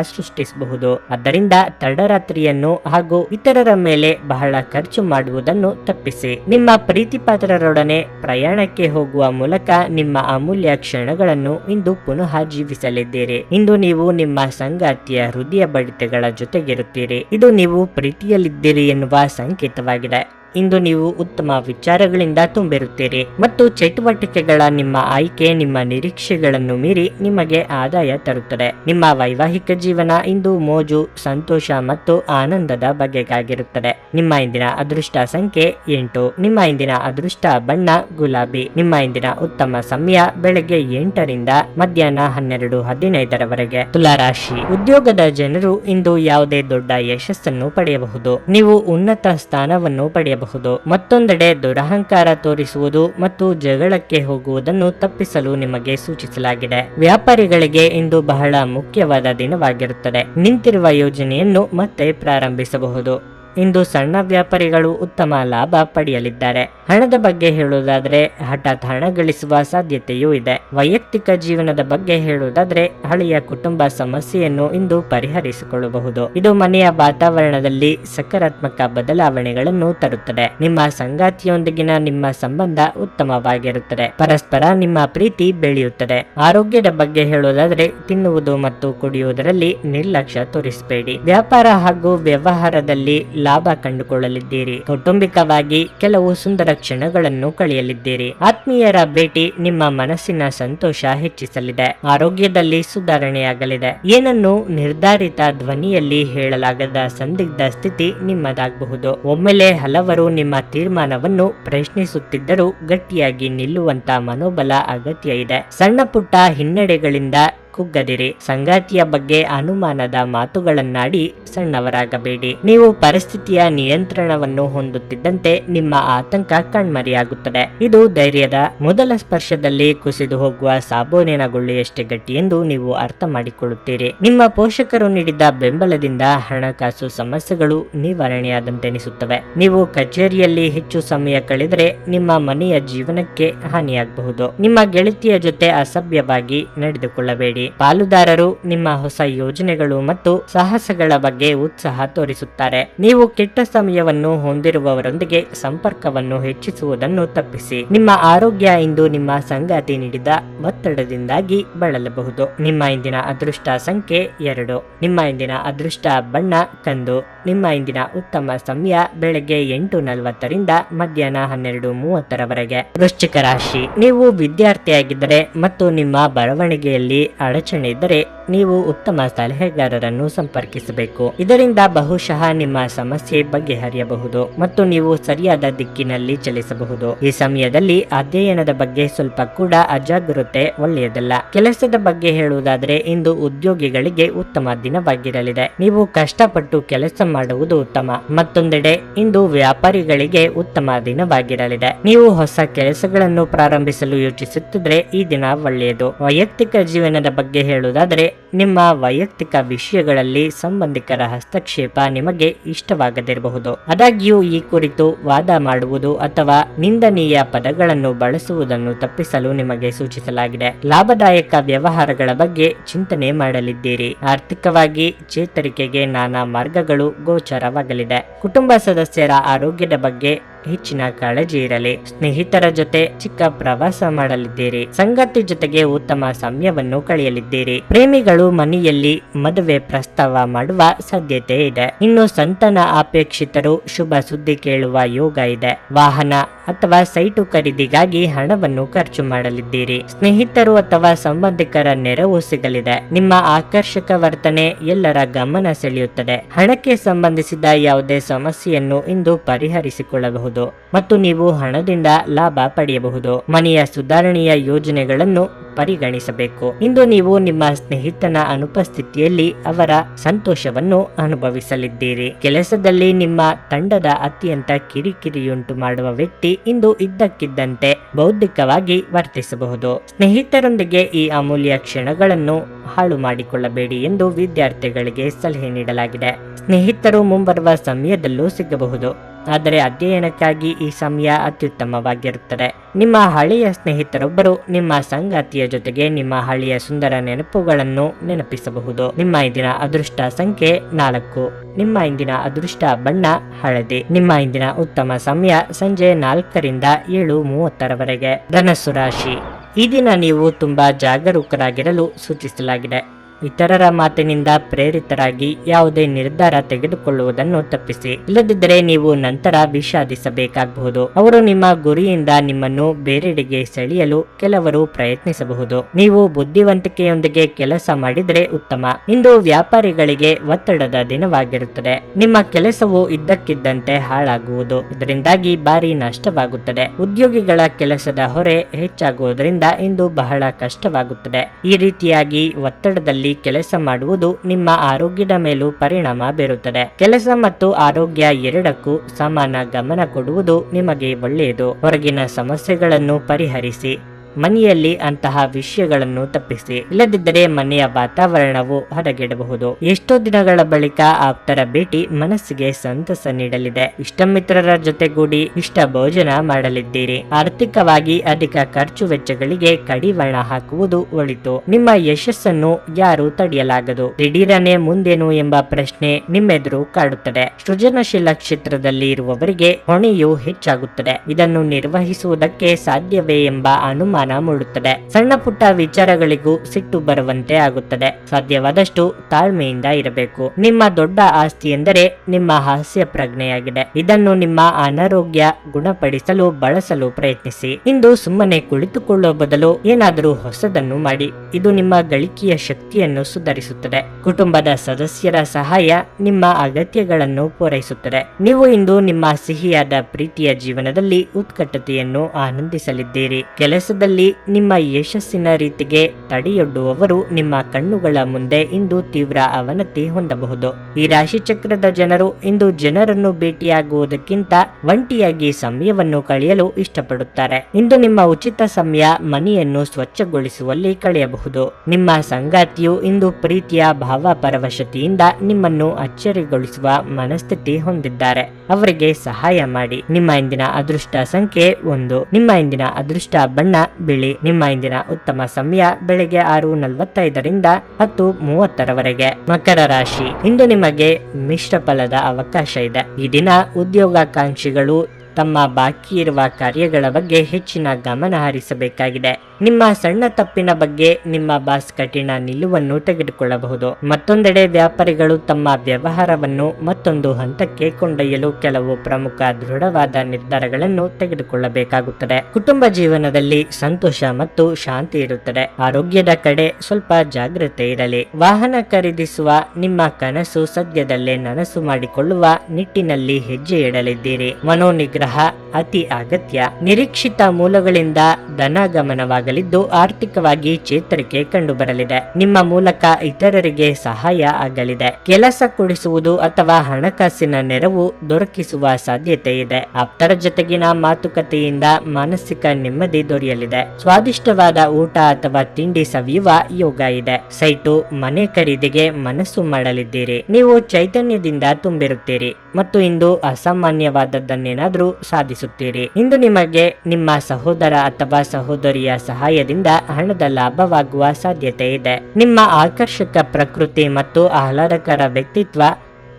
ಸೃಷ್ಟಿಸಬಹುದು ಆದ್ದರಿಂದ ತಡರಾತ್ರಿಯನ್ನು ಹಾಗೂ ಇತರರ ಮೇಲೆ ಬಹಳ ಖರ್ಚು ಮಾಡುವುದನ್ನು ತಪ್ಪಿಸಿ. ನಿಮ್ಮ ಪ್ರೀತಿಪಾತ್ರರೊಡನೆ ಪ್ರಯಾಣಕ್ಕೆ ಹೋಗುವ ಮೂಲಕ ನಿಮ್ಮ ಅಮೂಲ್ಯ ಕ್ಷಣಗಳನ್ನು ಇಂದು ಪುನಃ ಜೀವಿಸಲಿದ್ದೀರಿ. ಇಂದು ನೀವು ನಿಮ್ಮ ಸಂಗಾತಿಯ ಹೃದಯ ಬಡಿತಗಳ ಜೊತೆಗಿರುತ್ತೀರಿ. ಇದು ನೀವು ಪ್ರೀತಿಯಲ್ಲಿದ್ದೀರಿ ಎನ್ನುವ ಸಂಕೇತವಾಗಿದೆ. ಇಂದು ನೀವು ಉತ್ತಮ ವಿಚಾರಗಳಿಂದ ತುಂಬಿರುತ್ತೀರಿ ಮತ್ತು ಚಟುವಟಿಕೆಗಳ ನಿಮ್ಮ ಆಯ್ಕೆ, ನಿಮ್ಮ ನಿರೀಕ್ಷೆಗಳನ್ನು ಮೀರಿ ನಿಮಗೆ ಆದಾಯ ತರುತ್ತದೆ. ನಿಮ್ಮ ವೈವಾಹಿಕ ಜೀವನ ಇಂದು ಮೋಜು, ಸಂತೋಷ ಮತ್ತು ಆನಂದದ ಬಗೆಗಾಗಿರುತ್ತದೆ. ನಿಮ್ಮ ಇಂದಿನ ಅದೃಷ್ಟ ಸಂಖ್ಯೆ ಎಂಟು. ನಿಮ್ಮ ಇಂದಿನ ಅದೃಷ್ಟ ಬಣ್ಣ, ಗುಲಾಬಿ. ನಿಮ್ಮ ಇಂದಿನ ಉತ್ತಮ ಸಮಯ ಬೆಳಗ್ಗೆ ಎಂಟರಿಂದ ಮಧ್ಯಾಹ್ನ ಹನ್ನೆರಡು, ಹದಿನೈದರವರೆಗೆ. ತುಲಾರಾಶಿ. ಉದ್ಯೋಗದ ಜನರು ಇಂದು ಯಾವುದೇ ದೊಡ್ಡ ಯಶಸ್ಸನ್ನು ಪಡೆಯಬಹುದು. ನೀವು ಉನ್ನತ ಸ್ಥಾನವನ್ನು ಪಡೆಯಬಹುದು. ಮತ್ತೊಂದೆಡೆ ದುರಹಂಕಾರ ತೋರಿಸುವುದು ಮತ್ತು ಜಗಳಕ್ಕೆ ಹೋಗುವುದನ್ನು ತಪ್ಪಿಸಲು ನಿಮಗೆ ಸೂಚಿಸಲಾಗಿದೆ. ವ್ಯಾಪಾರಿಗಳಿಗೆ ಇಂದು ಬಹಳ ಮುಖ್ಯವಾದ ದಿನವಾಗಿರುತ್ತದೆ. ನಿಂತಿರುವ ಯೋಜನೆಯನ್ನು ಮತ್ತೆ ಪ್ರಾರಂಭಿಸಬಹುದು. ಇಂದು ಸಣ್ಣ ವ್ಯಾಪಾರಿಗಳು ಉತ್ತಮ ಲಾಭ ಪಡೆಯಲಿದ್ದಾರೆ. ಹಣದ ಬಗ್ಗೆ ಹೇಳುವುದಾದ್ರೆ ಹಠಾತ್ ಹಣ ಗಳಿಸುವ ಸಾಧ್ಯತೆಯೂ ಇದೆ. ವೈಯಕ್ತಿಕ ಜೀವನದ ಬಗ್ಗೆ ಹೇಳುವುದಾದ್ರೆ ಹಳೆಯ ಕುಟುಂಬ ಸಮಸ್ಯೆಯನ್ನು ಇಂದು ಪರಿಹರಿಸಿಕೊಳ್ಳಬಹುದು. ಇದು ಮನೆಯ ವಾತಾವರಣದಲ್ಲಿ ಸಕಾರಾತ್ಮಕ ಬದಲಾವಣೆಗಳನ್ನು ತರುತ್ತದೆ. ನಿಮ್ಮ ಸಂಗಾತಿಯೊಂದಿಗಿನ ನಿಮ್ಮ ಸಂಬಂಧ ಉತ್ತಮವಾಗಿರುತ್ತದೆ. ಪರಸ್ಪರ ನಿಮ್ಮ ಪ್ರೀತಿ ಬೆಳೆಯುತ್ತದೆ. ಆರೋಗ್ಯದ ಬಗ್ಗೆ ಹೇಳುವುದಾದ್ರೆ ತಿನ್ನುವುದು ಮತ್ತು ಕುಡಿಯುವುದರಲ್ಲಿ ನಿರ್ಲಕ್ಷ್ಯ ತೋರಿಸಬೇಡಿ. ವ್ಯಾಪಾರ ಹಾಗೂ ವ್ಯವಹಾರದಲ್ಲಿ ಲಾಭ ಕಂಡುಕೊಳ್ಳಲಿದ್ದೀರಿ. ಕೌಟುಂಬಿಕವಾಗಿ ಕೆಲವು ಸುಂದರ ಕ್ಷಣಗಳನ್ನು ಕಳೆಯಲಿದ್ದೀರಿ. ಆತ್ಮೀಯರ ಭೇಟಿ ನಿಮ್ಮ ಮನಸ್ಸಿನ ಸಂತೋಷ ಹೆಚ್ಚಿಸಲಿದೆ. ಆರೋಗ್ಯದಲ್ಲಿ ಸುಧಾರಣೆಯಾಗಲಿದೆ. ಏನನ್ನು ನಿರ್ಧಾರಿತ ಧ್ವನಿಯಲ್ಲಿ ಹೇಳಲಾಗದ ಸಂದಿಗ್ಧ ಸ್ಥಿತಿ ನಿಮ್ಮದಾಗಬಹುದು. ಒಮ್ಮೆಲೆ ಹಲವರು ನಿಮ್ಮ ತೀರ್ಮಾನವನ್ನು ಪ್ರಶ್ನಿಸುತ್ತಿದ್ದರೂ ಗಟ್ಟಿಯಾಗಿ ನಿಲ್ಲುವಂತ ಮನೋಬಲ ಅಗತ್ಯ ಇದೆ. ಸಣ್ಣ ಪುಟ್ಟ ಹಿನ್ನಡೆಗಳಿಂದ ಕುಗ್ಗದಿರಿ. ಸಂಗಾತಿಯ ಬಗ್ಗೆ ಅನುಮಾನದ ಮಾತುಗಳನ್ನಾಡಿ ಸಣ್ಣವರಾಗಬೇಡಿ. ನೀವು ಪರಿಸ್ಥಿತಿಯ ನಿಯಂತ್ರಣವನ್ನು ಹೊಂದುತ್ತಿದ್ದಂತೆ ನಿಮ್ಮ ಆತಂಕ ಕಣ್ಮರೆಯಾಗುತ್ತದೆ. ಇದು ಧೈರ್ಯದ ಮೊದಲ ಸ್ಪರ್ಶದಲ್ಲಿ ಕುಸಿದು ಹೋಗುವ ಸಾಬೂನಿನ ಗುಳ್ಳೆಯಷ್ಟೇ ಗಟ್ಟಿ ಎಂದು ನೀವು ಅರ್ಥ ಮಾಡಿಕೊಳ್ಳುತ್ತೀರಿ. ನಿಮ್ಮ ಪೋಷಕರು ನೀಡಿದ ಬೆಂಬಲದಿಂದ ಹಣಕಾಸು ಸಮಸ್ಯೆಗಳು ನಿವಾರಣೆಯಾದಂತೆನಿಸುತ್ತವೆ. ನೀವು ಕಚೇರಿಯಲ್ಲಿ ಹೆಚ್ಚು ಸಮಯ ಕಳೆದರೆ ನಿಮ್ಮ ಮನೆಯ ಜೀವನಕ್ಕೆ ಹಾನಿಯಾಗಬಹುದು. ನಿಮ್ಮ ಗೆಳತಿಯ ಜೊತೆ ಅಸಭ್ಯವಾಗಿ ನಡೆದುಕೊಳ್ಳಬೇಡಿ. ಪಾಲುದಾರರು ನಿಮ್ಮ ಹೊಸ ಯೋಜನೆಗಳು ಮತ್ತು ಸಾಹಸಗಳ ಬಗ್ಗೆ ಉತ್ಸಾಹ ತೋರಿಸುತ್ತಾರೆ. ನೀವು ಕೆಟ್ಟ ಸಮಯವನ್ನು ಹೊಂದಿರುವವರೊಂದಿಗೆ ಸಂಪರ್ಕವನ್ನು ಹೆಚ್ಚಿಸುವುದನ್ನು ತಪ್ಪಿಸಿ. ನಿಮ್ಮ ಆರೋಗ್ಯ ಇಂದು ನಿಮ್ಮ ಸಂಗಾತಿ ನೀಡಿದ ಒತ್ತಡದಿಂದಾಗಿ ಬಳಲಬಹುದು. ನಿಮ್ಮ ಇಂದಿನ ಅದೃಷ್ಟ ಸಂಖ್ಯೆ ಎರಡು. ನಿಮ್ಮ ಇಂದಿನ ಅದೃಷ್ಟ ಬಣ್ಣ ಕಂದು. ನಿಮ್ಮ ಇಂದಿನ ಉತ್ತಮ ಸಮಯ ಬೆಳಗ್ಗೆ ಎಂಟು ನಲವತ್ತರಿಂದ ಮಧ್ಯಾಹ್ನ ಹನ್ನೆರಡು ಮೂವತ್ತರವರೆಗೆ. ವೃಶ್ಚಿಕ ರಾಶಿ. ನೀವು ವಿದ್ಯಾರ್ಥಿಯಾಗಿದ್ದರೆ ಮತ್ತು ನಿಮ್ಮ ಬರವಣಿಗೆಯಲ್ಲಿ ಅಡಚಣೆ ಇದ್ದರೆ ನೀವು ಉತ್ತಮ ಸಲಹೆಗಾರರನ್ನು ಸಂಪರ್ಕಿಸಬೇಕು. ಇದರಿಂದ ಬಹುಶಃ ನಿಮ್ಮ ಸಮಸ್ಯೆ ಬಗೆಹರಿಯಬಹುದು ಮತ್ತು ನೀವು ಸರಿಯಾದ ದಿಕ್ಕಿನಲ್ಲಿ ಚಲಿಸಬಹುದು. ಈ ಸಮಯದಲ್ಲಿ ಅಧ್ಯಯನದ ಬಗ್ಗೆ ಸ್ವಲ್ಪ ಕೂಡ ಅಜಾಗ್ರತೆ ಒಳ್ಳೆಯದಲ್ಲ. ಕೆಲಸದ ಬಗ್ಗೆ ಹೇಳುವುದಾದರೆ ಇಂದು ಉದ್ಯೋಗಿಗಳಿಗೆ ಉತ್ತಮ ದಿನವಾಗಿರಲಿದೆ. ನೀವು ಕಷ್ಟಪಟ್ಟು ಕೆಲಸ ಮಾಡುವುದು ಉತ್ತಮ. ಮತ್ತೊಂದೆಡೆ, ಇಂದು ವ್ಯಾಪಾರಿಗಳಿಗೆ ಉತ್ತಮ ದಿನವಾಗಿರಲಿದೆ. ನೀವು ಹೊಸ ಕೆಲಸಗಳನ್ನು ಪ್ರಾರಂಭಿಸಲು ಯೋಚಿಸುತ್ತಿದ್ರೆ ಈ ದಿನ ಒಳ್ಳೆಯದು. ವೈಯಕ್ತಿಕ ಜೀವನದ ಬಗ್ಗೆ ಹೇಳುವುದಾದರೆ, ನಿಮ್ಮ ವೈಯಕ್ತಿಕ ವಿಷಯಗಳಲ್ಲಿ ಸಂಬಂಧಿಕರ ಹಸ್ತಕ್ಷೇಪ ನಿಮಗೆ ಇಷ್ಟವಾಗದಿರಬಹುದು. ಆದಾಗ್ಯೂ, ಈ ಕುರಿತು ವಾದ ಮಾಡುವುದು ಅಥವಾ ನಿಂದನೀಯ ಪದಗಳನ್ನು ಬಳಸುವುದನ್ನು ತಪ್ಪಿಸಲು ನಿಮಗೆ ಸೂಚಿಸಲಾಗಿದೆ. ಲಾಭದಾಯಕ ವ್ಯವಹಾರಗಳ ಬಗ್ಗೆ ಚಿಂತನೆ ಮಾಡಲಿದ್ದೀರಿ. ಆರ್ಥಿಕವಾಗಿ ಚೇತರಿಕೆಗೆ ನಾನಾ ಮಾರ್ಗಗಳು ಗೋಚರವಾಗಲಿದೆ. ಕುಟುಂಬ ಸದಸ್ಯರ ಆರೋಗ್ಯದ ಬಗ್ಗೆ ಹೆಚ್ಚಿನ ಕಾಳಜಿ ಇರಲಿ ಸ್ನೇಹಿತರ ಜೊತೆ ಚಿಕ್ಕ ಪ್ರವಾಸ ಮಾಡಲಿದ್ದೀರಿ. ಸಂಗಾತಿ ಜೊತೆಗೆ ಉತ್ತಮ ಸಮಯವನ್ನು ಕಳೆಯಲಿದ್ದೀರಿ. ಪ್ರೇಮಿಗಳು ಮನೆಯಲ್ಲಿ ಮದುವೆ ಪ್ರಸ್ತಾವ ಮಾಡುವ ಸಾಧ್ಯತೆ ಇದೆ. ಇನ್ನು ಸಂತನ ಅಪೇಕ್ಷಿತರು ಶುಭ ಸುದ್ದಿ ಕೇಳುವ ಯೋಗ ಇದೆ. ವಾಹನ ಅಥವಾ ಸೈಟು ಖರೀದಿಗಾಗಿ ಹಣವನ್ನು ಖರ್ಚು ಮಾಡಲಿದ್ದೀರಿ. ಸ್ನೇಹಿತರು ಅಥವಾ ಸಂಬಂಧಿಕರ ನೆರವು ಸಿಗಲಿದೆ. ನಿಮ್ಮ ಆಕರ್ಷಕ ವರ್ತನೆ ಎಲ್ಲರ ಗಮನ ಸೆಳೆಯುತ್ತದೆ. ಹಣಕ್ಕೆ ಸಂಬಂಧಿಸಿದ ಯಾವುದೇ ಸಮಸ್ಯೆಯನ್ನು ಇಂದು ಪರಿಹರಿಸಿಕೊಳ್ಳಬಹುದು. ಮತ್ತು ನೀವು ಹಣದಿಂದ ಲಾಭ ಪಡೆಯಬಹುದು. ಮನೆಯ ಸುಧಾರಣೆಯ ಯೋಜನೆಗಳನ್ನು ಪರಿಗಣಿಸಬೇಕು. ಇಂದು ನೀವು ನಿಮ್ಮ ಸ್ನೇಹಿತನ ಅನುಪಸ್ಥಿತಿಯಲ್ಲಿ ಅವರ ಸಂತೋಷವನ್ನು ಅನುಭವಿಸಲಿದ್ದೀರಿ. ಕೆಲಸದಲ್ಲಿ ನಿಮ್ಮ ತಂಡದ ಅತ್ಯಂತ ಕಿರಿಕಿರಿಯುಂಟು ಮಾಡುವ ವ್ಯಕ್ತಿ ಇಂದು ಇದ್ದಕ್ಕಿದ್ದಂತೆ ಬೌದ್ಧಿಕವಾಗಿ ವರ್ತಿಸಬಹುದು. ಸ್ನೇಹಿತರೊಂದಿಗೆ ಈ ಅಮೂಲ್ಯ ಕ್ಷಣಗಳನ್ನು ಹಾಳು ಮಾಡಿಕೊಳ್ಳಬೇಡಿ ಎಂದು ವಿದ್ಯಾರ್ಥಿಗಳಿಗೆ ಸಲಹೆ ನೀಡಲಾಗಿದೆ. ಸ್ನೇಹಿತರು ಮುಂಬರುವ ಸಮಯದಲ್ಲೂ ಸಿಗಬಹುದು. ಆದರೆ ಅಧ್ಯಯನಕ್ಕಾಗಿ ಈ ಸಮಯ ಅತ್ಯುತ್ತಮವಾಗಿರುತ್ತದೆ. ನಿಮ್ಮ ಹಳೆಯ ಸ್ನೇಹಿತರೊಬ್ಬರು ನಿಮ್ಮ ಸಂಗಾತಿಯ ಜೊತೆಗೆ ನಿಮ್ಮ ಹಳೆಯ ಸುಂದರ ನೆನಪುಗಳನ್ನು ನೆನಪಿಸಬಹುದು. ನಿಮ್ಮ ಇಂದಿನ ಅದೃಷ್ಟ ಸಂಖ್ಯೆ ನಾಲ್ಕು. ನಿಮ್ಮ ಇಂದಿನ ಅದೃಷ್ಟ ಬಣ್ಣ ಹಳದಿ. ನಿಮ್ಮ ಇಂದಿನ ಉತ್ತಮ ಸಮಯ ಸಂಜೆ ನಾಲ್ಕರಿಂದ ಏಳು ಮೂವತ್ತರವರೆಗೆ. ಧನಸ್ಸು ರಾಶಿ. ಈ ದಿನ ನೀವು ತುಂಬಾ ಜಾಗರೂಕರಾಗಿರಲು ಸೂಚಿಸಲಾಗಿದೆ. ಇತರರ ಮಾತಿನಿಂದ ಪ್ರೇರಿತರಾಗಿ ಯಾವುದೇ ನಿರ್ಧಾರ ತೆಗೆದುಕೊಳ್ಳುವುದನ್ನು ತಪ್ಪಿಸಿ. ಇಲ್ಲದಿದ್ದರೆ ನೀವು ನಂತರ ವಿಷಾದಿಸಬೇಕಾಗಬಹುದು. ಅವರು ನಿಮ್ಮ ಗುರಿಯಿಂದ ನಿಮ್ಮನ್ನು ಬೇರೆಡೆಗೆ ಸೆಳೆಯಲು ಕೆಲವರು ಪ್ರಯತ್ನಿಸಬಹುದು. ನೀವು ಬುದ್ಧಿವಂತಿಕೆಯೊಂದಿಗೆ ಕೆಲಸ ಮಾಡಿದರೆ ಉತ್ತಮ. ಇಂದು ವ್ಯಾಪಾರಿಗಳಿಗೆ ಒತ್ತಡದ ದಿನವಾಗಿರುತ್ತದೆ. ನಿಮ್ಮ ಕೆಲಸವು ಇದ್ದಕ್ಕಿದ್ದಂತೆ ಹಾಳಾಗುವುದು. ಇದರಿಂದಾಗಿ ಭಾರಿ ನಷ್ಟವಾಗುತ್ತದೆ. ಉದ್ಯೋಗಿಗಳ ಕೆಲಸದ ಹೊರೆ ಹೆಚ್ಚಾಗುವುದರಿಂದ ಇಂದು ಬಹಳ ಕಷ್ಟವಾಗುತ್ತದೆ. ಈ ರೀತಿಯಾಗಿ ಒತ್ತಡದಲ್ಲಿ ಕೆಲಸ ಮಾಡುವುದು ನಿಮ್ಮ ಆರೋಗ್ಯದ ಮೇಲೂ ಪರಿಣಾಮ ಬೀರುತ್ತದೆ. ಕೆಲಸ ಮತ್ತು ಆರೋಗ್ಯ ಎರಡಕ್ಕೂ ಸಮಾನ ಗಮನ ಕೊಡುವುದು ನಿಮಗೆ ಒಳ್ಳೆಯದು. ಹೊರಗಿನ ಸಮಸ್ಯೆಗಳನ್ನು ಪರಿಹರಿಸಿ. ಮನೆಯಲ್ಲಿ ಅಂತಹ ವಿಷಯಗಳನ್ನು ತಪ್ಪಿಸಿ. ಇಲ್ಲದಿದ್ದರೆ ಮನೆಯ ವಾತಾವರಣವು ಹೊರಗಿಡಬಹುದು ಎಷ್ಟೋ ದಿನಗಳ ಬಳಿಕ ಆಪ್ತರ ಭೇಟಿ ಮನಸ್ಸಿಗೆ ಸಂತಸ ನೀಡಲಿದೆ. ಇಷ್ಟ ಮಿತ್ರರ ಜೊತೆಗೂಡಿ ಇಷ್ಟ ಭೋಜನ ಮಾಡಲಿದ್ದೀರಿ. ಆರ್ಥಿಕವಾಗಿ ಅಧಿಕ ಖರ್ಚು ವೆಚ್ಚಗಳಿಗೆ ಕಡಿವಾಣ ಹಾಕುವುದು ಒಳಿತು. ನಿಮ್ಮ ಯಶಸ್ಸನ್ನು ಯಾರು ತಡೆಯಲಾಗದು. ದಿಢೀರನೆ ಮುಂದೇನು ಎಂಬ ಪ್ರಶ್ನೆ ನಿಮ್ಮೆದುರು ಕಾಡುತ್ತದೆ. ಸೃಜನಶೀಲ ಕ್ಷೇತ್ರದಲ್ಲಿ ಇರುವವರಿಗೆ ಹೊಣೆಯು ಹೆಚ್ಚಾಗುತ್ತದೆ. ಇದನ್ನು ನಿರ್ವಹಿಸುವುದಕ್ಕೆ ಸಾಧ್ಯವೇ ಎಂಬ ಅನುಮಾನ ಮೂಡುತ್ತದೆ. ಸಣ್ಣ ಪುಟ್ಟ ವಿಚಾರಗಳಿಗೂ ಸಿಟ್ಟು ಬರುವಂತೆ ಆಗುತ್ತದೆ. ಸಾಧ್ಯವಾದಷ್ಟು ತಾಳ್ಮೆಯಿಂದ ಇರಬೇಕು. ನಿಮ್ಮ ದೊಡ್ಡ ಆಸ್ತಿ ಎಂದರೆ ನಿಮ್ಮ ಹಾಸ್ಯ ಪ್ರಜ್ಞೆಯಾಗಿದೆ. ಇದನ್ನು ನಿಮ್ಮ ಅನಾರೋಗ್ಯ ಗುಣಪಡಿಸಲು ಬಳಸಲು ಪ್ರಯತ್ನಿಸಿ. ಇಂದು ಸುಮ್ಮನೆ ಕುಳಿತುಕೊಳ್ಳುವ ಬದಲು ಏನಾದರೂ ಹೊಸದನ್ನು ಮಾಡಿ. ಇದು ನಿಮ್ಮ ಗಳಿಕೆಯ ಶಕ್ತಿಯನ್ನು ಸುಧಾರಿಸುತ್ತದೆ. ಕುಟುಂಬದ ಸದಸ್ಯರ ಸಹಾಯ ನಿಮ್ಮ ಅಗತ್ಯಗಳನ್ನು ಪೂರೈಸುತ್ತದೆ. ನೀವು ಇಂದು ನಿಮ್ಮ ಸಿಹಿಯಾದ ಪ್ರೀತಿಯ ಜೀವನದಲ್ಲಿ ಉತ್ಕಟತೆಯನ್ನು ಆನಂದಿಸಲಿದ್ದೀರಿ. ಕೆಲಸದಲ್ಲಿ ನಿಮ್ಮ ಯಶಸ್ಸಿನ ರೀತಿಗೆ ತಡೆಯೊಡ್ಡುವವರು ನಿಮ್ಮ ಕಣ್ಣುಗಳ ಮುಂದೆ ಇಂದು ತೀವ್ರ ಅವನತಿ ಹೊಂದಬಹುದು. ಈ ರಾಶಿ ಚಕ್ರದ ಜನರು ಇಂದು ಜನರನ್ನು ಭೇಟಿಯಾಗುವುದಕ್ಕಿಂತ ಒಂಟಿಯಾಗಿ ಸಮಯವನ್ನು ಕಳೆಯಲು ಇಷ್ಟಪಡುತ್ತಾರೆ. ಇಂದು ನಿಮ್ಮ ಉಚಿತ ಸಮಯ ಮನೆಯನ್ನು ಸ್ವಚ್ಛಗೊಳಿಸುವಲ್ಲಿ ಕಳೆಯಬಹುದು. ನಿಮ್ಮ ಸಂಗಾತಿಯು ಇಂದು ಪ್ರೀತಿಯ ಭಾವ ಪರವಶತೆಯಿಂದ ನಿಮ್ಮನ್ನು ಅಚ್ಚರಿಗೊಳಿಸುವ ಮನಸ್ಥಿತಿ ಹೊಂದಿದ್ದಾರೆ. ಅವರಿಗೆ ಸಹಾಯ ಮಾಡಿ. ನಿಮ್ಮ ಇಂದಿನ ಅದೃಷ್ಟ ಸಂಖ್ಯೆ ಒಂದು. ನಿಮ್ಮ ಇಂದಿನ ಅದೃಷ್ಟ ಬಣ್ಣ ಬಿಳಿ ನಿಮ್ಮ ಇಂದಿನ ಉತ್ತಮ ಸಮಯ ಬೆಳಿಗ್ಗೆ ಆರು ನಲವತ್ತೈದರಿಂದ ಹತ್ತು ಮೂವತ್ತರವರೆಗೆ. ಮಕರ ರಾಶಿ. ಇಂದು ನಿಮಗೆ ಮಿಶ್ರ ಫಲದ ಅವಕಾಶ ಇದೆ. ಈ ದಿನ ಉದ್ಯೋಗಾಕಾಂಕ್ಷಿಗಳು ತಮ್ಮ ಬಾಕಿ ಇರುವ ಕಾರ್ಯಗಳ ಬಗ್ಗೆ ಹೆಚ್ಚಿನ ಗಮನ ಹರಿಸಬೇಕಾಗಿದೆ. ನಿಮ್ಮ ಸಣ್ಣ ತಪ್ಪಿನ ಬಗ್ಗೆ ನಿಮ್ಮ ಬಾಸ್ ಕಠಿಣ ನಿಲುವನ್ನು ತೆಗೆದುಕೊಳ್ಳಬಹುದು. ಮತ್ತೊಂದೆಡೆ ವ್ಯಾಪಾರಿಗಳು ತಮ್ಮ ವ್ಯವಹಾರವನ್ನು ಮತ್ತೊಂದು ಹಂತಕ್ಕೆ ಕೊಂಡೊಯ್ಯಲು ಕೆಲವು ಪ್ರಮುಖ ದೃಢವಾದ ನಿರ್ಧಾರಗಳನ್ನು ತೆಗೆದುಕೊಳ್ಳಬೇಕಾಗುತ್ತದೆ. ಕುಟುಂಬ ಜೀವನದಲ್ಲಿ ಸಂತೋಷ ಮತ್ತು ಶಾಂತಿ ಇರುತ್ತದೆ. ಆರೋಗ್ಯದ ಕಡೆ ಸ್ವಲ್ಪ ಜಾಗ್ರತೆ ಇರಲಿ. ವಾಹನ ಖರೀದಿಸುವ ನಿಮ್ಮ ಕನಸು ಸದ್ಯದಲ್ಲೇ ನನಸು ಮಾಡಿಕೊಳ್ಳುವ ನಿಟ್ಟಿನಲ್ಲಿ ಹೆಜ್ಜೆ ಇಡಲಿದ್ದೀರಿ. ಮನೋನಿಗ್ರಹ ಅತಿ ಅಗತ್ಯ. ನಿರೀಕ್ಷಿತ ಮೂಲಗಳಿಂದ ಧನಾಗಮನವಾಗಲಿದ್ದು ಆರ್ಥಿಕವಾಗಿ ಚೇತರಿಕೆ ಕಂಡುಬರಲಿದೆ. ನಿಮ್ಮ ಮೂಲಕ ಇತರರಿಗೆ ಸಹಾಯ ಆಗಲಿದೆ. ಕೆಲಸ ಕೊಡಿಸುವುದು ಅಥವಾ ಹಣಕಾಸಿನ ನೆರವು ದೊರಕಿಸುವ ಸಾಧ್ಯತೆ ಇದೆ. ಆಪ್ತರ ಜೊತೆಗಿನ ಮಾತುಕತೆಯಿಂದ ಮಾನಸಿಕ ನೆಮ್ಮದಿ ದೊರೆಯಲಿದೆ. ಸ್ವಾದಿಷ್ಟವಾದ ಊಟ ಅಥವಾ ತಿಂಡಿ ಸವಿಯುವ ಯೋಗ ಇದೆ. ಸೈಟು ಮನೆ ಖರೀದಿಗೆ ಮನಸ್ಸು ಮಾಡಲಿದ್ದೀರಿ. ನೀವು ಚೈತನ್ಯದಿಂದ ತುಂಬಿರುತ್ತೀರಿ. ಮತ್ತು ಇಂದು ಅಸಾಮಾನ್ಯವಾದದ್ದನ್ನೇನಾದ್ರೂ ಸಾಧಿಸುತ್ತೀರಿ. ಇಂದು ನಿಮಗೆ ನಿಮ್ಮ ಸಹೋದರ ಅಥವಾ ಸಹೋದರಿಯ ಸಹಾಯದಿಂದ ಹಣದ ಲಾಭವಾಗುವ ಸಾಧ್ಯತೆ ಇದೆ. ನಿಮ್ಮ ಆಕರ್ಷಕ ಪ್ರಕೃತಿ ಮತ್ತು ಆಹ್ಲಾದಕರ ವ್ಯಕ್ತಿತ್ವ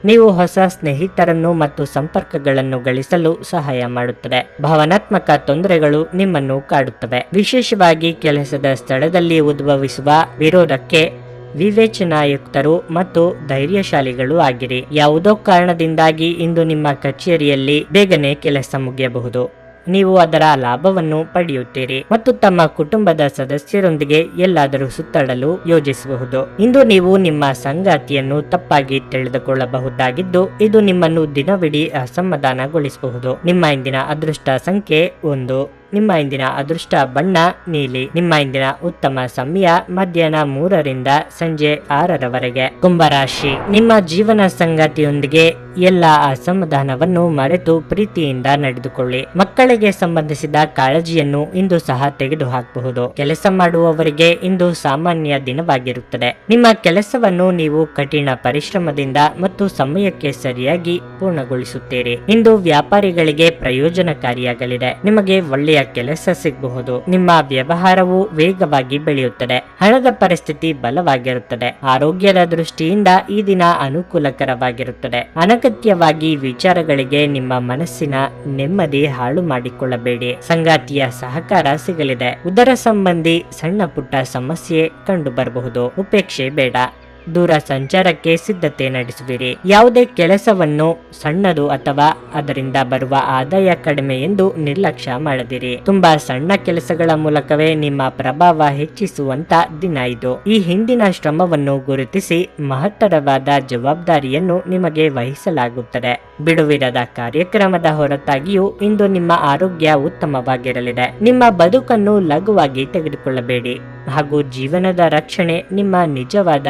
ನೀವು ಹೊಸ ಸ್ನೇಹಿತರನ್ನು ಮತ್ತು ಸಂಪರ್ಕಗಳನ್ನು ಗಳಿಸಲು ಸಹಾಯ ಮಾಡುತ್ತದೆ. ಭಾವನಾತ್ಮಕ ತೊಂದರೆಗಳು ನಿಮ್ಮನ್ನು ಕಾಡುತ್ತವೆ. ವಿಶೇಷವಾಗಿ ಕೆಲಸದ ಸ್ಥಳದಲ್ಲಿ ಉದ್ಭವಿಸುವ ವಿರೋಧಕ್ಕೆ ವಿವೇಚನಾಯುಕ್ತರು ಮತ್ತು ಧೈರ್ಯಶಾಲಿಗಳು ಆಗಿರಿ. ಯಾವುದೋ ಕಾರಣದಿಂದಾಗಿ ಇಂದು ನಿಮ್ಮ ಕಚೇರಿಯಲ್ಲಿ ಬೇಗನೆ ಕೆಲಸ ಮುಗಿಯಬಹುದು. ನೀವು ಅದರ ಲಾಭವನ್ನು ಪಡೆಯುತ್ತೀರಿ ಮತ್ತು ತಮ್ಮ ಕುಟುಂಬದ ಸದಸ್ಯರೊಂದಿಗೆ ಎಲ್ಲಾದರೂ ಸುತ್ತಾಡಲು ಯೋಜಿಸಬಹುದು. ಇಂದು ನೀವು ನಿಮ್ಮ ಸಂಗಾತಿಯನ್ನು ತಪ್ಪಾಗಿ ತಿಳಿದುಕೊಳ್ಳಬಹುದಾಗಿದ್ದು, ಇದು ನಿಮ್ಮನ್ನು ದಿನವಿಡೀ ಅಸಮಾಧಾನಗೊಳಿಸಬಹುದು. ನಿಮ್ಮ ಇಂದಿನ ಅದೃಷ್ಟ ಸಂಖ್ಯೆ ಒಂದು. ನಿಮ್ಮ ಇಂದಿನ ಅದೃಷ್ಟ ಬಣ್ಣ ನೀಲಿ ನಿಮ್ಮ ಇಂದಿನ ಉತ್ತಮ ಸಮಯ ಮಧ್ಯಾಹ್ನ ಮೂರರಿಂದ ಸಂಜೆ ಆರರವರೆಗೆ. ಕುಂಭರಾಶಿ. ನಿಮ್ಮ ಜೀವನ ಸಂಗಾತಿಯೊಂದಿಗೆ ಎಲ್ಲ ಅಸಮಾಧಾನವನ್ನು ಮರೆತು ಪ್ರೀತಿಯಿಂದ ನಡೆದುಕೊಳ್ಳಿ. ಮಕ್ಕಳಿಗೆ ಸಂಬಂಧಿಸಿದ ಕಾಳಜಿಯನ್ನು ಇಂದು ಸಹ ತೆಗೆದುಹಾಕಬಹುದು. ಕೆಲಸ ಮಾಡುವವರಿಗೆ ಇಂದು ಸಾಮಾನ್ಯ ದಿನವಾಗಿರುತ್ತದೆ. ನಿಮ್ಮ ಕೆಲಸವನ್ನು ನೀವು ಕಠಿಣ ಪರಿಶ್ರಮದಿಂದ ಮತ್ತು ಸಮಯಕ್ಕೆ ಸರಿಯಾಗಿ ಪೂರ್ಣಗೊಳಿಸುತ್ತೀರಿ. ಇಂದು ವ್ಯಾಪಾರಿಗಳಿಗೆ ಪ್ರಯೋಜನಕಾರಿಯಾಗಲಿದೆ. ನಿಮಗೆ ಒಳ್ಳೆಯ ಕೆಲಸ ಸಿಗಬಹುದು. ನಿಮ್ಮ ವ್ಯವಹಾರವು ವೇಗವಾಗಿ ಬೆಳೆಯುತ್ತದೆ. ಹಣದ ಪರಿಸ್ಥಿತಿ ಬಲವಾಗಿರುತ್ತದೆ. ಆರೋಗ್ಯದ ದೃಷ್ಟಿಯಿಂದ ಈ ದಿನ ಅನುಕೂಲಕರವಾಗಿರುತ್ತದೆ. ಅನಗತ್ಯವಾಗಿ ವಿಚಾರಗಳಿಗೆ ನಿಮ್ಮ ಮನಸ್ಸಿನ ನೆಮ್ಮದಿ ಹಾಳು ಮಾಡಿಕೊಳ್ಳಬೇಡಿ ಸಂಗಾತಿಯ ಸಹಕಾರ ಸಿಗಲಿದೆ. ಉದರ ಸಂಬಂಧಿ ಸಣ್ಣ ಪುಟ್ಟ ಸಮಸ್ಯೆ ಕಂಡು ಬರಬಹುದು ಉಪೇಕ್ಷೆ ಬೇಡ. ದೂರ ಸಂಚಾರಕ್ಕೆ ಸಿದ್ಧತೆ ನಡೆಸುವಿರಿ. ಯಾವುದೇ ಕೆಲಸವನ್ನು ಸಣ್ಣದು ಅಥವಾ ಅದರಿಂದ ಬರುವ ಆದಾಯ ಕಡಿಮೆ ಎಂದು ನಿರ್ಲಕ್ಷ್ಯ ಮಾಡದಿರಿ. ತುಂಬಾ ಸಣ್ಣ ಕೆಲಸಗಳ ಮೂಲಕವೇ ನಿಮ್ಮ ಪ್ರಭಾವ ಹೆಚ್ಚಿಸುವಂತ ದಿನ ಇದು. ಈ ಹಿಂದಿನ ಶ್ರಮವನ್ನು ಗುರುತಿಸಿ ಮಹತ್ತರವಾದ ಜವಾಬ್ದಾರಿಯನ್ನು ನಿಮಗೆ ವಹಿಸಲಾಗುತ್ತದೆ. ಬಿಡುವಿರದ ಕಾರ್ಯಕ್ರಮದ ಹೊರತಾಗಿಯೂ ಇಂದು ನಿಮ್ಮ ಆರೋಗ್ಯ ಉತ್ತಮವಾಗಿರಲಿದೆ. ನಿಮ್ಮ ಬದುಕನ್ನು ಲಘುವಾಗಿ ತೆಗೆದುಕೊಳ್ಳಬೇಡಿ. ಹಾಗೂ ಜೀವನದ ರಕ್ಷಣೆ ನಿಮ್ಮ ನಿಜವಾದ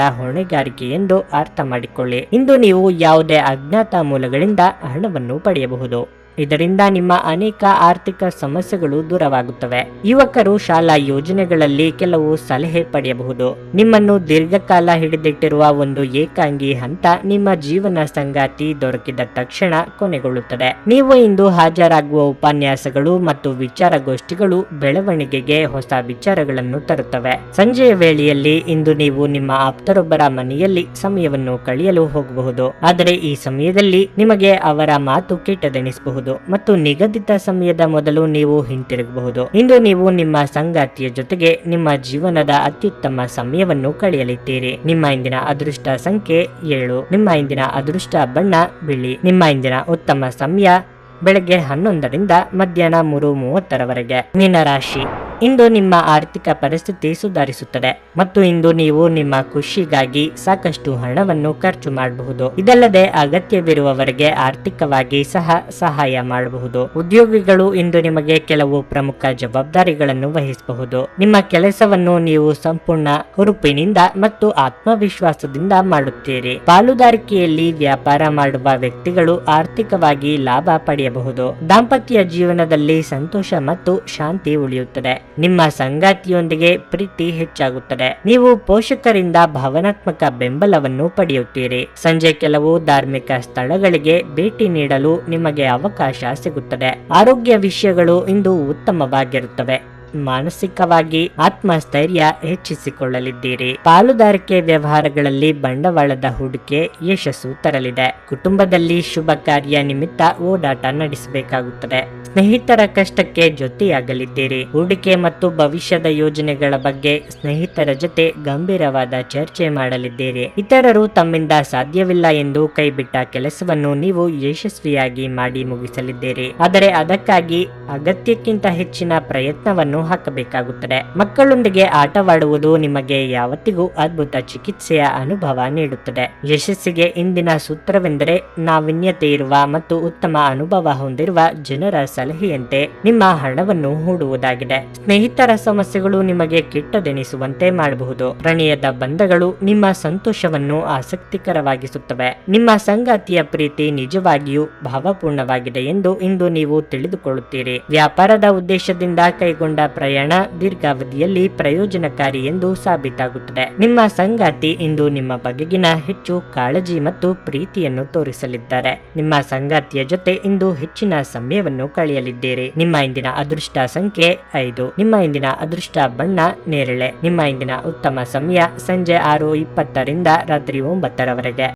ಹೊಣೆಗಾರಿಕೆ ಎಂದು ಅರ್ಥ ಮಾಡಿಕೊಳ್ಳಿ. ಇಂದು ನೀವು ಯಾವುದೇ ಅಜ್ಞಾತ ಮೂಲಗಳಿಂದ ಹಣವನ್ನು ಪಡೆಯಬಹುದು. ಇದರಿಂದ ನಿಮ್ಮ ಅನೇಕ ಆರ್ಥಿಕ ಸಮಸ್ಯೆಗಳು ದೂರವಾಗುತ್ತವೆ. ಯುವಕರು ಶಾಲಾ ಯೋಜನೆಗಳಲ್ಲಿ ಕೆಲವು ಸಲಹೆ ಪಡೆಯಬಹುದು. ನಿಮ್ಮನ್ನು ದೀರ್ಘಕಾಲ ಹಿಡಿದಿಟ್ಟಿರುವ ಒಂದು ಏಕಾಂಗಿ ಹಂತ ನಿಮ್ಮ ಜೀವನ ಸಂಗಾತಿ ದೊರಕಿದ ತಕ್ಷಣ ಕೊನೆಗೊಳ್ಳುತ್ತದೆ. ನೀವು ಇಂದು ಹಾಜರಾಗುವ ಉಪನ್ಯಾಸಗಳು ಮತ್ತು ವಿಚಾರಗೋಷ್ಠಿಗಳು ಬೆಳವಣಿಗೆಗೆ ಹೊಸ ವಿಚಾರಗಳನ್ನು ತರುತ್ತವೆ. ಸಂಜೆಯ ವೇಳೆಯಲ್ಲಿ ಇಂದು ನೀವು ನಿಮ್ಮ ಆಪ್ತರೊಬ್ಬರ ಮನೆಯಲ್ಲಿ ಸಮಯವನ್ನು ಕಳೆಯಲು ಹೋಗಬಹುದು. ಆದರೆ ಈ ಸಮಯದಲ್ಲಿ ನಿಮಗೆ ಅವರ ಮಾತು ಕೆಟ್ಟದೆನಿಸಬಹುದು. ಮತ್ತು ನಿಗದಿತ ಸಮಯದ ಮೊದಲು ನೀವು ಹಿಂತಿರುಗಬಹುದು. ಇಂದು ನೀವು ನಿಮ್ಮ ಸಂಗಾತಿಯ ಜೊತೆಗೆ ನಿಮ್ಮ ಜೀವನದ ಅತ್ಯುತ್ತಮ ಸಮಯವನ್ನು ಕಳೆಯಲಿದ್ದೀರಿ. ನಿಮ್ಮ ಇಂದಿನ ಅದೃಷ್ಟ ಸಂಖ್ಯೆ ಏಳು. ನಿಮ್ಮ ಇಂದಿನ ಅದೃಷ್ಟ ಬಣ್ಣ ಬಿಳಿ. ನಿಮ್ಮ ಇಂದಿನ ಉತ್ತಮ ಸಮಯ ಬೆಳಗ್ಗೆ ಹನ್ನೊಂದರಿಂದ ಮಧ್ಯಾಹ್ನ ಮೂರು ಮೂವತ್ತರವರೆಗೆ. ಮೀನರಾಶಿ ಇಂದು ನಿಮ್ಮ ಆರ್ಥಿಕ ಪರಿಸ್ಥಿತಿ ಸುಧಾರಿಸುತ್ತದೆ ಮತ್ತು ಇಂದು ನೀವು ನಿಮ್ಮ ಖುಷಿಗಾಗಿ ಸಾಕಷ್ಟು ಹಣವನ್ನು ಖರ್ಚು ಮಾಡಬಹುದು. ಇದಲ್ಲದೆ ಅಗತ್ಯವಿರುವವರಿಗೆ ಆರ್ಥಿಕವಾಗಿ ಸಹ ಸಹಾಯ ಮಾಡಬಹುದು. ಉದ್ಯೋಗಿಗಳು ಇಂದು ನಿಮಗೆ ಕೆಲವು ಪ್ರಮುಖ ಜವಾಬ್ದಾರಿಗಳನ್ನು ವಹಿಸಬಹುದು. ನಿಮ್ಮ ಕೆಲಸವನ್ನು ನೀವು ಸಂಪೂರ್ಣ ಹುರುಪಿನಿಂದ ಮತ್ತು ಆತ್ಮವಿಶ್ವಾಸದಿಂದ ಮಾಡುತ್ತೀರಿ. ಪಾಲುದಾರಿಕೆಯಲ್ಲಿ ವ್ಯಾಪಾರ ಮಾಡುವ ವ್ಯಕ್ತಿಗಳು ಆರ್ಥಿಕವಾಗಿ ಲಾಭ ಪಡೆಯಬಹುದು ದಾಂಪತ್ಯ ಜೀವನದಲ್ಲಿ ಸಂತೋಷ ಮತ್ತು ಶಾಂತಿ ಉಳಿಯುತ್ತದೆ. ನಿಮ್ಮ ಸಂಗಾತಿಯೊಂದಿಗೆ ಪ್ರೀತಿ ಹೆಚ್ಚಾಗುತ್ತದೆ. ನೀವು ಪೋಷಕರಿಂದ ಭಾವನಾತ್ಮಕ ಬೆಂಬಲವನ್ನು ಪಡೆಯುತ್ತೀರಿ. ಸಂಜೆ ಕೆಲವು ಧಾರ್ಮಿಕ ಸ್ಥಳಗಳಿಗೆ ಭೇಟಿ ನೀಡಲು ನಿಮಗೆ ಅವಕಾಶ ಸಿಗುತ್ತದೆ. ಆರೋಗ್ಯ ವಿಷಯಗಳು ಇಂದು ಉತ್ತಮವಾಗಿರುತ್ತವೆ. ಮಾನಸಿಕವಾಗಿ ಆತ್ಮಸ್ಥೈರ್ಯ ಹೆಚ್ಚಿಸಿಕೊಳ್ಳಲಿದ್ದೀರಿ. ಪಾಲುದಾರಿಕೆ ವ್ಯವಹಾರಗಳಲ್ಲಿ ಬಂಡವಾಳದ ಹೂಡಿಕೆ ಯಶಸ್ಸು ತರಲಿದೆ. ಕುಟುಂಬದಲ್ಲಿ ಶುಭ ಕಾರ್ಯ ನಿಮಿತ್ತ ಓಡಾಟ ನಡೆಸಬೇಕಾಗುತ್ತದೆ. ಸ್ನೇಹಿತರ ಕಷ್ಟಕ್ಕೆ ಜೊತೆಯಾಗಲಿದ್ದೀರಿ. ಹೂಡಿಕೆ ಮತ್ತು ಭವಿಷ್ಯದ ಯೋಜನೆಗಳ ಬಗ್ಗೆ ಸ್ನೇಹಿತರ ಜೊತೆ ಗಂಭೀರವಾದ ಚರ್ಚೆ ಮಾಡಲಿದ್ದೀರಿ. ಇತರರು ತಮ್ಮಿಂದ ಸಾಧ್ಯವಿಲ್ಲ ಎಂದು ಕೈಬಿಟ್ಟ ಕೆಲಸವನ್ನು ನೀವು ಯಶಸ್ವಿಯಾಗಿ ಮಾಡಿ ಮುಗಿಸಲಿದ್ದೀರಿ. ಆದರೆ ಅದಕ್ಕಾಗಿ ಅಗತ್ಯಕ್ಕಿಂತ ಹೆಚ್ಚಿನ ಪ್ರಯತ್ನವನ್ನು ಹಾಕಬೇಕಾಗುತ್ತದೆ. ಮಕ್ಕಳೊಂದಿಗೆ ಆಟವಾಡುವುದು ನಿಮಗೆ ಯಾವತ್ತಿಗೂ ಅದ್ಭುತ ಚಿಕಿತ್ಸೆಯ ಅನುಭವ ನೀಡುತ್ತದೆ. ಯಶಸ್ಸಿಗೆ ಇಂದಿನ ಸೂತ್ರವೆಂದರೆ ನಾವಿನ್ಯತೆ ಇರುವ ಮತ್ತು ಉತ್ತಮ ಅನುಭವ ಹೊಂದಿರುವ ಜನರ ಸಲಹೆಯಂತೆ ನಿಮ್ಮ ಹಣವನ್ನು ಹೂಡುವುದಾಗಿದೆ. ಸ್ನೇಹಿತರ ಸಮಸ್ಯೆಗಳು ನಿಮಗೆ ಕೆಟ್ಟದೆನಿಸುವಂತೆ ಮಾಡಬಹುದು. ಪ್ರಣಯದ ಬಂಧಗಳು ನಿಮ್ಮ ಸಂತೋಷವನ್ನು ಆಸಕ್ತಿಕರವಾಗಿಸುತ್ತವೆ. ನಿಮ್ಮ ಸಂಗಾತಿಯ ಪ್ರೀತಿ ನಿಜವಾಗಿಯೂ ಭಾವಪೂರ್ಣವಾಗಿದೆ ಎಂದು ಇಂದು ನೀವು ತಿಳಿದುಕೊಳ್ಳುತ್ತೀರಿ. ವ್ಯಾಪಾರದ ಉದ್ದೇಶದಿಂದ ಕೈಗೊಂಡ ಪ್ರಯಾಣ ದೀರ್ಘಾವಧಿಯಲ್ಲಿ ಪ್ರಯೋಜನಕಾರಿ ಎಂದು ಸಾಬೀತಾಗುತ್ತದೆ. ನಿಮ್ಮ ಸಂಗಾತಿ ಇಂದು ನಿಮ್ಮ ಬಗೆಗಿನ ಹೆಚ್ಚು ಕಾಳಜಿ ಮತ್ತು ಪ್ರೀತಿಯನ್ನು ತೋರಿಸಲಿದ್ದಾರೆ. ನಿಮ್ಮ ಸಂಗಾತಿಯ ಜೊತೆ ಇಂದು ಹೆಚ್ಚಿನ ಸಮಯವನ್ನು ಕಳೆಯಲಿದ್ದೀರಿ. ನಿಮ್ಮ ಇಂದಿನ ಅದೃಷ್ಟ ಸಂಖ್ಯೆ ಐದು. ನಿಮ್ಮ ಇಂದಿನ ಅದೃಷ್ಟ ಬಣ್ಣ ನೇರಳೆ. ನಿಮ್ಮ ಇಂದಿನ ಉತ್ತಮ ಸಮಯ ಸಂಜೆ ಆರು ಇಪ್ಪತ್ತರಿಂದ ರಾತ್ರಿ ಒಂಬತ್ತರವರೆಗೆ.